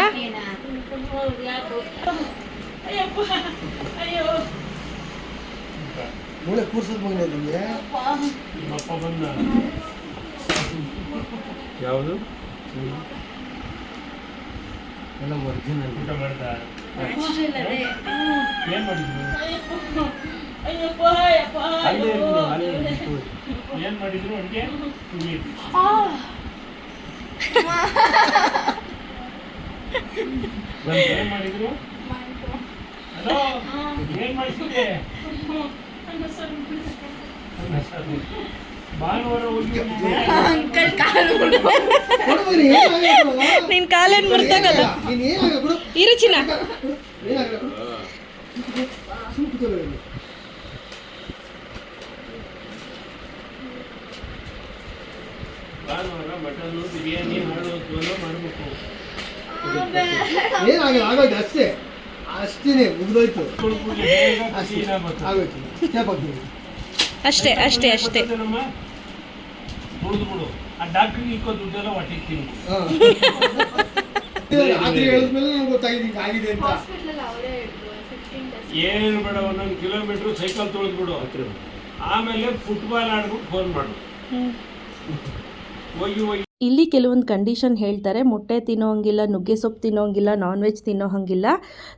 ಮೂಳೆ ಕೂರ್ಸದ್ ಬಂದಿದೆ ನಿಮಗೆ ನಿಮ್ಮ ಅಪ್ಪ ಬಂದ. ಯಾವುದು? ಎಲ್ಲ ಒರಿಜಿನಲ್ ಊಟ ಮಾಡ್ದ ಏನು ಮಾಡಿದ್ರು. ಏನ್ ಮಾಡಿದ್ರು ಅಡುಗೆ? ಏನು ಮಾಡಿದ್ರು? ಹಲೋ ಏನ್ ಮಾಡಿಸಿದೆ ಏನಾಗಲ್ಲ ಕೊಡಲ್ಲ. ನಿನ್ನ ಕಾಲೇನು ಮುರ್ತಗಲ್ಲ ನೀನ್. ಇರು ಚಿನ್ನ. ಭಾನುವಾರ ಮಟನ್ ಬಿರಿಯಾನಿ ಮಾಡೋದು ಮಾಡ್ಬೇಕು ಏನಾಗಲ್ಲ ಆಗೋದು ಅಷ್ಟೇ ಅಷ್ಟೇನೆ ಮುಗಿದೋಯ್ತು. ಆಗೋಯ್ತು. ಸ್ಟೆಪ್ ಹಾಕ್ತೀವಿ ಅಷ್ಟೇ ಅಷ್ಟೇ ಅಷ್ಟೇ. ಬಿಡು. ಆ ಡಾಕ್ಟ್ರಿಗೆ ಇಕ್ಕೋ ದುಡ್ಡೆಲ್ಲ ರಾತ್ರಿ ಹೇಳಿದ್ಮೇಲೆ ನಂಗೆ ಗೊತ್ತಾಗಿದೆ ಹಿಂಗೆ ಆಗಿದೆ ಅಂತ. ಏನು ಬೇಡ ಒಂದೊಂದು ಕಿಲೋಮೀಟ್ರ್ ಸೈಕಲ್ ತೊಳೆದ್ಬಿಡು. ಆಮೇಲೆ ಫುಟ್ಬಾಲ್ ಆಡ್ಬಿಟ್ಟು ಫೋನ್ ಮಾಡು. ಇಲ್ಲಿ ಕೆಲವೊಂದು ಕಂಡೀಷನ್ ಹೇಳ್ತಾರೆ. ಮೊಟ್ಟೆ ತಿನ್ನೋಂಗಿಲ್ಲ, ನುಗ್ಗೆ ಸೊಪ್ಪು ತಿನ್ನೋಂಗಿಲ್ಲ ನಾನ್ ವೆಜ್ ತಿನ್ನೋ ಹಂಗಿಲ್ಲ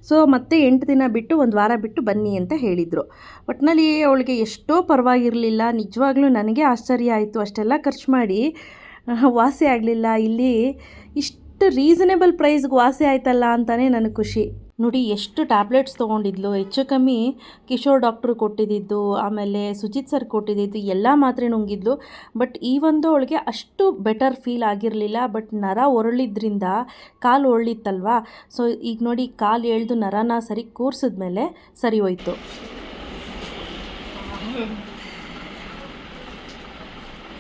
ಸೊ ಮತ್ತೆ ಎಂಟು ದಿನ ಬಿಟ್ಟು ಒಂದು ವಾರ ಬಿಟ್ಟು ಬನ್ನಿ ಅಂತ ಹೇಳಿದರು. ಒಟ್ಟಿನಲ್ಲಿ ಅವಳಿಗೆ ಎಷ್ಟೋ ಪರವಾಗಿರಲಿಲ್ಲ. ನಿಜವಾಗ್ಲೂ ನನಗೆ ಆಶ್ಚರ್ಯ ಆಯಿತು. ಅಷ್ಟೆಲ್ಲ ಖರ್ಚು ಮಾಡಿ ವಾಸಿ ಆಗಲಿಲ್ಲ. ಇಲ್ಲಿ ಇಷ್ಟು ರೀಸನೇಬಲ್ ಪ್ರೈಸ್ಗೆ ವಾಸಿ ಆಯ್ತಲ್ಲ ಅಂತಲೇ ನನಗೆ ಖುಷಿ. ನೋಡಿ ಎಷ್ಟು ಟ್ಯಾಬ್ಲೆಟ್ಸ್ ತೊಗೊಂಡಿದ್ಲು. ಹೆಚ್ಚು ಕಮ್ಮಿ ಕಿಶೋರ್ ಡಾಕ್ಟ್ರು ಕೊಟ್ಟಿದ್ದಿದ್ದು ಆಮೇಲೆ ಸುಜಿತ್ ಸರ್ ಕೊಟ್ಟಿದ್ದಿದ್ದು ಎಲ್ಲ ಮಾತ್ರೆ ನುಂಗಿದ್ಲು. ಬಟ್ ಈ ಒಂದು ಅವಳಿಗೆ ಅಷ್ಟು ಬೆಟರ್ ಫೀಲ್ ಆಗಿರಲಿಲ್ಲ. ಬಟ್ ನರ ಒರಳಿದ್ರಿಂದ ಕಾಲು ಒರಳಿತ್ತಲ್ವಾ? ಸೊ ಈಗ ನೋಡಿ ಕಾಲು ಎಳ್ದು ನರನ ಸರಿ ಕೂರಿಸಿದ್ಮೇಲೆ ಸರಿ ಹೋಯ್ತು.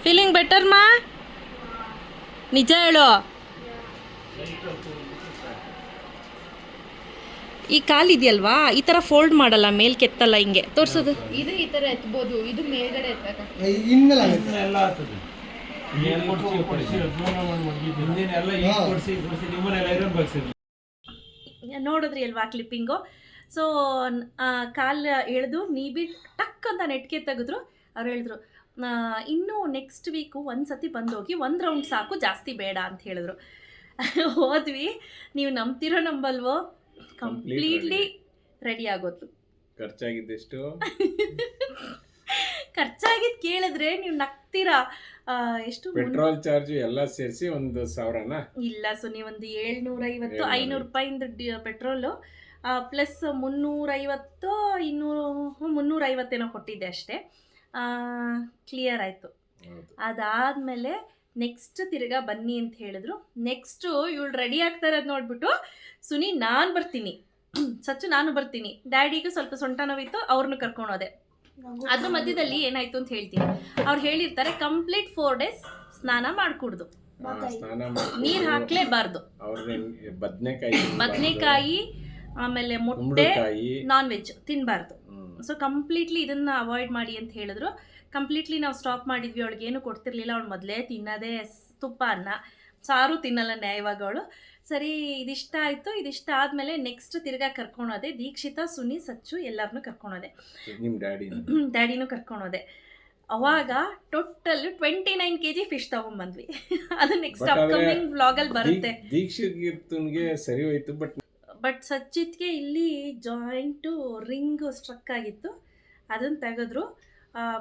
ಫೀಲಿಂಗ್ ಬೆಟರ್ ಮಾ? ನಿಜ ಹೇಳು. ಈ ಕಾಲು ಇದೆಯಲ್ವಾ? ಈ ಥರ ಫೋಲ್ಡ್ ಮಾಡಲ್ಲ ಮೇಲ್ ಕೆತ್ತಲ್ಲ ಹಿಂಗೆ. ತೋರಿಸೋದು. ಇದು ಈ ತರ ಎತ್ಬೋದು ಇದು ಮೇಲ್ಗಡೆ ನೋಡಿದ್ರಿ ಅಲ್ವಾ ಕ್ಲಿಪ್ಪಿಂಗು ಸೊ ಕಾಲು ಎಳೆದು ನೀ ಬಿಟ್ಟು ಟಕ್ ಅಂತ ನೆಟ್ಗೆ ತೆಗೆದ್ರು. ಅವ್ರು ಹೇಳಿದ್ರು ಇನ್ನು ಇನ್ನೂ ನೆಕ್ಸ್ಟ್ ವೀಕು ಒಂದು ಸತಿ ಬಂದೋಗಿ ಒಂದು ರೌಂಡ್ ಸಾಕು ಜಾಸ್ತಿ ಬೇಡ ಅಂತ ಹೇಳಿದ್ರು. ಹೋದ್ವಿ. ನೀವು ನಂಬ್ತಿರೋ ನಂಬಲ್ವೋ? ಕಂಪ್ಲೀಟ್ಲಿ ರೆಡಿ ಆಗೋದು ಖರ್ಚಾಗಿದ್ದೆಷ್ಟು? ಖರ್ಚಾಗಿದ್ ಕೇಳಿದ್ರೆ ನೀವು ನಗ್ತೀರಾ? ಎಷ್ಟು ಪೆಟ್ರೋಲ್ ಚಾರ್ಜ್ ಎಲ್ಲ ಸೇರಿಸಿ ಒಂದು ಸಾವಿರನಾ? ಇಲ್ಲ ಸುನಿ ಒಂದು ಏಳ್ನೂರ. ಐವತ್ತು ಐನೂರು ರೂಪಾಯಿಂದ ಪೆಟ್ರೋಲು ಪ್ಲಸ್ ಮುನ್ನೂರೈವತ್ತು ಇನ್ನೂರು ಮುನ್ನೂರೈವತ್ತೇನೋ ಕೊಟ್ಟಿದ್ದೆ ಅಷ್ಟೇ. ಕ್ಲಿಯರ್ ಆಯಿತು. ಅದಾದಮೇಲೆ ನೆಕ್ಸ್ಟ್ ತಿರ್ಗಾ ಬನ್ನಿ ಅಂತ ಹೇಳಿದ್ರು. ನೆಕ್ಸ್ಟು ಇವಳು ರೆಡಿ ಆಗ್ತಾ ಇರೋದು ನೋಡ್ಬಿಟ್ಟು ಸುನಿ ನಾನು ಬರ್ತೀನಿ. ಸಚ್ಚು ನಾನು ಬರ್ತೀನಿ. ಡ್ಯಾಡಿಗೂ ಸ್ವಲ್ಪ ಸೊಂಟ ನೋವಿತ್ತು ಅವ್ರನ್ನ ಕರ್ಕೊಂಡೋದೆ ಅದ್ರ ಮಧ್ಯದಲ್ಲಿ ಏನಾಯ್ತು ಅಂತ ಹೇಳ್ತೀನಿ. ಅವ್ರು ಹೇಳಿರ್ತಾರೆ ಕಂಪ್ಲೀಟ್ ಫೋರ್ ಡೇಸ್ ಸ್ನಾನ ಮಾಡ್ಕೂಡ್ದು. ನೀರ್ ಸ್ನಾನ ಮಾಡಿ ನೀರು ಹಾಕ್ಲೇಬಾರ್ದು. ಬದ್ನೆಕಾಯಿ ಆಮೇಲೆ ಮೊಟ್ಟೆ ನಾನ್ ವೆಜ್ ತಿನ್ನಬಾರ್ದು ಹ್ಮ್. ಸೊ ಕಂಪ್ಲೀಟ್ಲಿ ಇದನ್ನ ಅವಾಯ್ಡ್ ಮಾಡಿ ಅಂತ ಹೇಳಿದ್ರು. ಕಂಪ್ಲೀಟ್ಲಿ ನಾವು ಸ್ಟಾಪ್ ಮಾಡಿದ್ವಿ ಅವಳಿಗೆ ಏನು ಕೊಡ್ತಿರ್ಲಿಲ್ಲ. ಅವಳು ಮೊದಲೇ ತಿನ್ನೋದೇ ತುಪ್ಪ ಅನ್ನ ಸಾರು ತಿನ್ನಲ್ಲ ನ್ಯಾಯವಾಗ ಅವಳು. ಸರಿ ಇದಿಷ್ಟ ಆಯಿತು. ಇದಿಷ್ಟ ಆದಮೇಲೆ ನೆಕ್ಸ್ಟ್ ತಿರ್ಗಾ ಕರ್ಕೊಳೋದೆ ದೀಕ್ಷಿತಾ ಸುನಿ ಸಚ್ಚು ಎಲ್ಲರನ್ನೂ ಕರ್ಕೊಳೋದೆ. ಡ್ಯಾಡಿನೂ ಕರ್ಕೊಳೋದೆ. ಅವಾಗ total twenty nine K G fish ತಗೊಂಡ್ಬಂದ್ವಿ ಅದು ನೆಕ್ಸ್ಟ್ ಅಪ್ಕಮಿಂಗ್ ವ್ಲಾಗಲ್ಲಿ ಬರುತ್ತೆ. ದೀಕ್ಷಿತ್ಗೆ ಸರಿ ಹೋಯ್ತು ಬಟ್ ಬಟ್ ಸಚ್ಚಿತ್ಗೆ ಇಲ್ಲಿ ಜಾಯಿಂಟು ರಿಂಗ್ ಸ್ಟ್ರಕ್ ಆಗಿತ್ತು. ಅದನ್ನು ತೆಗೆದ್ರು.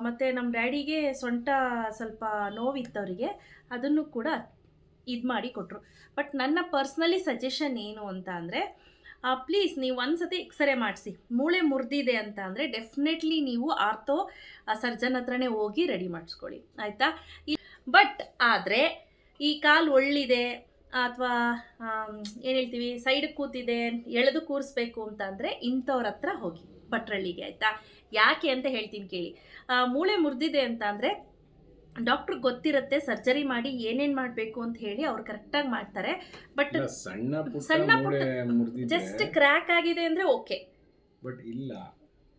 ಮತ್ತು ನಮ್ಮ ಡ್ಯಾಡಿಗೆ ಸೊಂಟ ಸ್ವಲ್ಪ ನೋವಿತ್ತವರಿಗೆ, ಅದನ್ನು ಕೂಡ ಇದು ಮಾಡಿ ಕೊಟ್ಟರು ಬಟ್ ನನ್ನ ಪರ್ಸ್ನಲಿ ಸಜೆಷನ್ ಏನು ಅಂತ ಅಂದರೆ ಪ್ಲೀಸ್ ನೀವು ಒಂದು ಸತಿ ಎಕ್ಸ್ರೇ ಮಾಡಿಸಿ. ಮೂಳೆ ಮುರಿದಿದೆ ಅಂತ ಅಂದರೆ ಡೆಫಿನೆಟ್ಲಿ ನೀವು ಆರ್ಥೋ ಸರ್ಜನ್ ಹತ್ರನೇ ಹೋಗಿ ರೆಡಿ ಮಾಡಿಸ್ಕೊಳ್ಳಿ. ಆಯಿತಾ? ಬಟ್ ಆದರೆ ಈ ಕಾಲು ಒಳ್ಳಿದೆ ಅಥವಾ ಏನು ಹೇಳ್ತೀವಿ ಸೈಡ್ ಕೂತಿದೆ ಎಳೆದು ಕೂರಿಸ್ಬೇಕು ಅಂತ ಅಂದರೆ ಇಂಥವ್ರ ಹತ್ರ ಹೋಗಿ ಭಟ್ರಳ್ಳಿಗೆ ಆಯಿತಾ? ಯಾಕೆ ಅಂತ ಹೇಳ್ತೀನಿ ಕೇಳಿ. ಮೂಳೆ ಮುರಿದಿದೆ ಅಂತ ಅಂದರೆ ಡಾಕ್ಟ್ರ್ ಗೊತ್ತಿರುತ್ತೆ ಸರ್ಜರಿ ಮಾಡಿ ಏನೇನು ಮಾಡಬೇಕು ಅಂತ ಹೇಳಿ ಅವ್ರು ಕರೆಕ್ಟಾಗಿ ಮಾಡ್ತಾರೆ. ಬಟ್ ಸಣ್ಣ ಸಣ್ಣ ಪುಟ್ಟ ಜಸ್ಟ್ ಕ್ರ್ಯಾಕ್ ಆಗಿದೆ ಅಂದರೆ ಓಕೆ ಬಟ್ ಇಲ್ಲ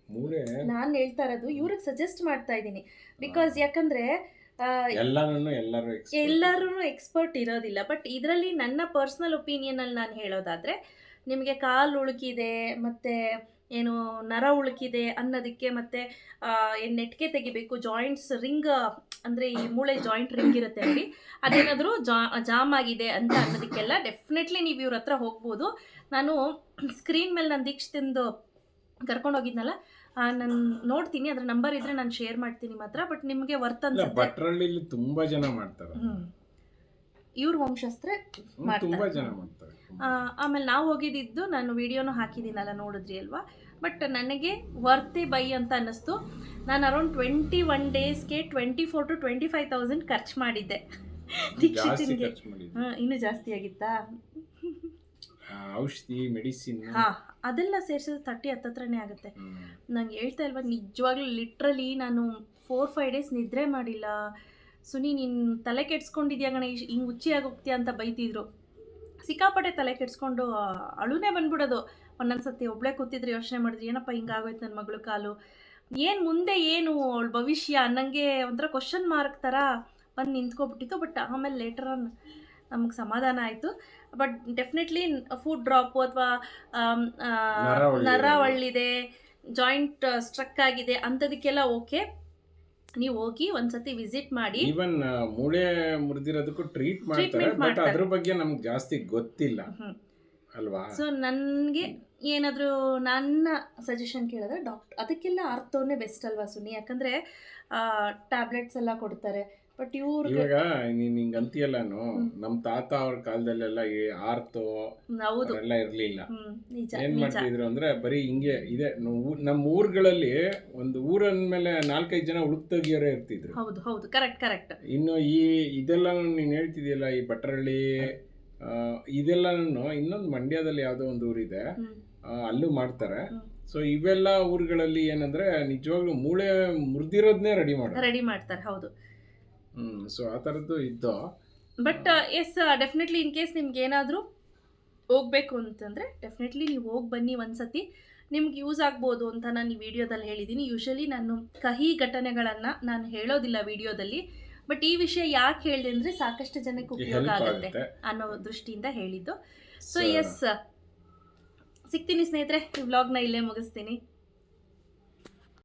ಮೂಳೆ ನಾನು ಹೇಳ್ತಾ ಇರೋದು ಇವ್ರಿಗೆ ಸಜೆಸ್ಟ್ ಮಾಡ್ತಾ ಇದ್ದೀನಿ. ಬಿಕಾಸ್ ಯಾಕಂದರೆ ಎಲ್ಲರೂ ಎಕ್ಸ್ಪರ್ಟ್ ಇರೋದಿಲ್ಲ. ಬಟ್ ಇದರಲ್ಲಿ ನನ್ನ ಪರ್ಸ್ನಲ್ ಒಪಿನಿಯನಲ್ಲಿ ನಾನು ಹೇಳೋದಾದ್ರೆ ನಿಮಗೆ ಕಾಲು ಉಳುಕಿದೆ ಮತ್ತೆ ಏನು ನರ ಉಳುಕಿದೆ ಅನ್ನೋದಕ್ಕೆ ಮತ್ತೆ ಏನು ನೆಟ್ಗೆ ತೆಗಿಬೇಕು ಜಾಯಿಂಟ್ಸ್ ರಿಂಗ್ ಅಂದ್ರೆ ಈ ಮೂಳೆ ಜಾಯಿಂಟ್ ರಿಂಗ್ ಇರುತ್ತೆ ಅಲ್ಲಿ. ಅದೇನಾದ್ರೂ ಜಾ ಜಾಮ್ ಆಗಿದೆ ಅಂತ ಅನ್ನೋದಕ್ಕೆಲ್ಲ ಡೆಫಿನೆಟ್ಲಿ ನೀವು ಇವ್ರ ಹತ್ರ ಹೋಗ್ಬೋದು. ನಾನು ಸ್ಕ್ರೀನ್ ಮೇಲೆ ನಾನು ದೀಕ್ಷಿತಿಂದು ಕರ್ಕೊಂಡು ಹೋಗಿದ್ನಲ್ಲ ನಾನು ನೋಡ್ತೀನಿ ಅದ್ರ ನಂಬರ್ ಇದ್ರೆ ನಾನು ಶೇರ್ ಮಾಡ್ತೀನಿ ಮಾತ್ರ ಬಟ್ ನಿಮಗೆ ವರ್ತ್ ಇಲ್ಲ ಅನ್ಸುತ್ತೆ. ಭಟ್ರಳ್ಳಿಲಿ ತುಂಬಾ ಜನ ಮಾಡ್ತಾರೆ. ಇವ್ರ ವಂಶಸ್ತ್ರ ಹ್ಮ್, ಮಾಡ್ತಾರೆ. ತುಂಬಾ ಜನ ಮಾಡ್ತಾರೆ. ಆ, ಆಮೇಲೆ ನಾವು ಹೋಗಿದ್ದಿದ್ದು ನಾನು ವಿಡಿಯೋನು ಹಾಕಿದ್ದೀನಲ್ಲ ನೋಡಿದ್ರಿ ಅಲ್ವಾ? ಬಟ್ ನನಗೆ ವರ್ತೆ ಬೈ ಅಂತ ಅನ್ನಿಸ್ತು. ನಾನು ಅರೌಂಡ್ ಟ್ವೆಂಟಿ ಒನ್ ಡೇಸ್ಗೆ twenty four to twenty five thousand ಖರ್ಚು ಮಾಡಿದ್ದೆ. ಜಾಸ್ತಿ ದೀಕ್ಷಿತಿನ್ಗೆ. ಖರ್ಚು ಹಾಂ ಇನ್ನೂ ಜಾಸ್ತಿ ಆಗಿತ್ತಾ? ಆ, ಔಷಧಿ ಮೆಡಿಸಿನ್. ಹಾಂ ಅದೆಲ್ಲ ಸೇರಿಸಿದ್ರೆ ತರ್ಟಿ ಹತ್ತತ್ರನೇ ಆಗುತ್ತೆ. ನಂಗೆ ಹೇಳ್ತಾ ಇಲ್ವಾ ನಿಜವಾಗ್ಲೂ ಲಿಟ್ರಲಿ ನಾನು ಫೋರ್ ಫೈವ್ ಡೇಸ್ ನಿದ್ರೆ ಮಾಡಿಲ್ಲ. ಸುನಿ ನೀನು ತಲೆ ಕೆಡ್ಸ್ಕೊಂಡಿದ್ಯಾ ಗಣ ಹಿಂಗೆ ಹುಚ್ಚಿ ಆಗೋಗ್ತೀಯ ಅಂತ ಬೈತಿದ್ರು. ಸಿಕ್ಕಾಪಟ್ಟೆ ತಲೆ ಕೆಡ್ಸ್ಕೊಂಡು ಅಳುನೇ ಬಂದ್ಬಿಡೋದು. ಒಂದೊಂದ್ಸತಿ ಒಬ್ಳೆ ಕೂತಿದ್ರೆ ಯೋಚನೆ ಮಾಡಿದ್ರು ಏನಪ್ಪ ಹಿಂಗಾಗೋಯ್ತು ನನ್ನ ಮಗಳು ಕಾಲು? ಏನು ಮುಂದೆ ಏನು ಅವಳ ಭವಿಷ್ಯ? ನನಗೆ ಒಂಥರ ಕ್ವಶನ್ ಮಾರ್ಕ್ ಥರ ಬಂದು ನಿಂತ್ಕೊಬಿಟ್ಟಿತ್ತು ಬಟ್ ಆಮೇಲೆ ಲೇಟರ್ ಆನ್ ನಮಗೆ ಸಮಾಧಾನ ಆಯಿತು. ಬಟ್ ಡೆಫಿನೆಟ್ಲಿ ಫುಡ್ ಡ್ರಾಪ್ ಅಥವಾ ನರವಳ್ಳಿ ನರ ಒಳ್ಳಿದೆ ಜಾಯಿಂಟ್ ಸ್ಟ್ರಕ್ ಆಗಿದೆ ಅಂಥದಕ್ಕೆಲ್ಲ ಓಕೆ ನೀವು ಹೋಗಿ ಒಂದ್ಸತಿ ವಿಸಿಟ್ ಮಾಡಿ. ಈವನ್ ಮೂಳೆ ಮುರಿದಿರೋದಕ್ಕೂ ಟ್ರೀಟ್ ಮಾಡ್ತಾರೆ. ಬಟ್. ಅದ್ರ ಬಗ್ಗೆ ನಮ್ಗೆ ಜಾಸ್ತಿ ಗೊತ್ತಿಲ್ಲ. ಅಲ್ವಾ? ಸೊ ನನಗೆ ಏನಾದರೂ ನನ್ನ ಸಜೆಷನ್ ಕೇಳಿದ್ರೆ ಡಾಕ್ಟರ್ ಅದಕ್ಕೆಲ್ಲ ಆರ್ತೋನೇ ಬೆಸ್ಟ್ ಅಲ್ವಾ ಸುನಿ? ಯಾಕಂದರೆ ಟ್ಯಾಬ್ಲೆಟ್ಸ್ ಎಲ್ಲ ಕೊಡ್ತಾರೆ. ಬಟ್ ಇವ್ರು ಇವಾಗ ನೀನ್ ಹಿಂಗ ಅಂತೀಯಲ್ಲಾನು ನಮ್ ತಾತ ಅವ್ರ ಕಾಲದಲ್ಲೆಲ್ಲ ಈ ಆರ್ತೋ ಹೌದು. ಎಲ್ಲ ಇರ್ಲಿಲ್ಲ. ನಿಜ ಏನ್ ಮಾಡ್ತಿದ್ರು ಅಂದ್ರೆ ಬರೀ ಹಿಂಗೆ ಇದೆ ನಮ್ಮ ಊರುಗಳಲ್ಲಿ ಒಂದು ಮೇಲೆ ನಾಲ್ಕೈದು ಜನ ಉಳುಕ್ ತೆಗಿಯೋರೇ ಇರ್ತಿದ್ರು. ಹೌದು ಹೌದು. ಕರೆಕ್ಟ್ ಕರೆಕ್ಟ್ ಇನ್ನು ಈ ಇದೆಲ್ಲ ನೀನ್ ಹೇಳ್ತಿದ್ಯಲ್ಲ ಈ ಬಟ್ರಳ್ಳಿ ಇದೆಲ್ಲಾನು ಇನ್ನೊಂದು ಮಂಡ್ಯದಲ್ಲಿ ಯಾವ್ದೋ ಒಂದು ಊರಿದೆ. ಅಲ್ಲೂ ಮಾಡ್ತಾರೆ. ಸೊ ಇವೆಲ್ಲ ಊರುಗಳಲ್ಲಿ ಏನಂದ್ರೆ ನಿಜವಾಗ್ಲೂ ಮೂಳೆ ಮುರಿದಿರೋದನ್ನೇ ರೆಡಿ ಮಾಡ್ತಾರೆ ರೆಡಿ ಮಾಡ್ತಾರೆ ಹೌದು. ಸೊ ಆ ಥರದ್ದು ಇದ್ದು. But yes definitely in case ನಿಮ್ಗೆ ಏನಾದರೂ ಹೋಗ್ಬೇಕು ಅಂತಂದರೆ ಡೆಫಿನೆಟ್ಲಿ ನೀವು ಹೋಗಿ ಬನ್ನಿ ಒಂದ್ಸತಿ. ನಿಮ್ಗೆ ಯೂಸ್ ಆಗ್ಬೋದು ಅಂತ ನಾನು ಈ ವಿಡಿಯೋದಲ್ಲಿ ಹೇಳಿದ್ದೀನಿ ಯೂಶಲಿ ನಾನು ಕಹಿ ಘಟನೆಗಳನ್ನು ನಾನು ಹೇಳೋದಿಲ್ಲ ವಿಡಿಯೋದಲ್ಲಿ. ಬಟ್ ಈ ವಿಷಯ ಯಾಕೆ ಹೇಳಿದೆ ಅಂದರೆ ಸಾಕಷ್ಟು ಜನಕ್ಕೆ ಉಪಯೋಗ ಆಗುತ್ತೆ ಅನ್ನೋ ದೃಷ್ಟಿಯಿಂದ ಹೇಳಿದ್ದು. ಸೊ ಎಸ್ ಸಿಗ್ತೀನಿ ಸ್ನೇಹಿತರೆ ಈ ವ್ಲಾಗ್ನ ಇಲ್ಲೇ ಮುಗಿಸ್ತೀನಿ.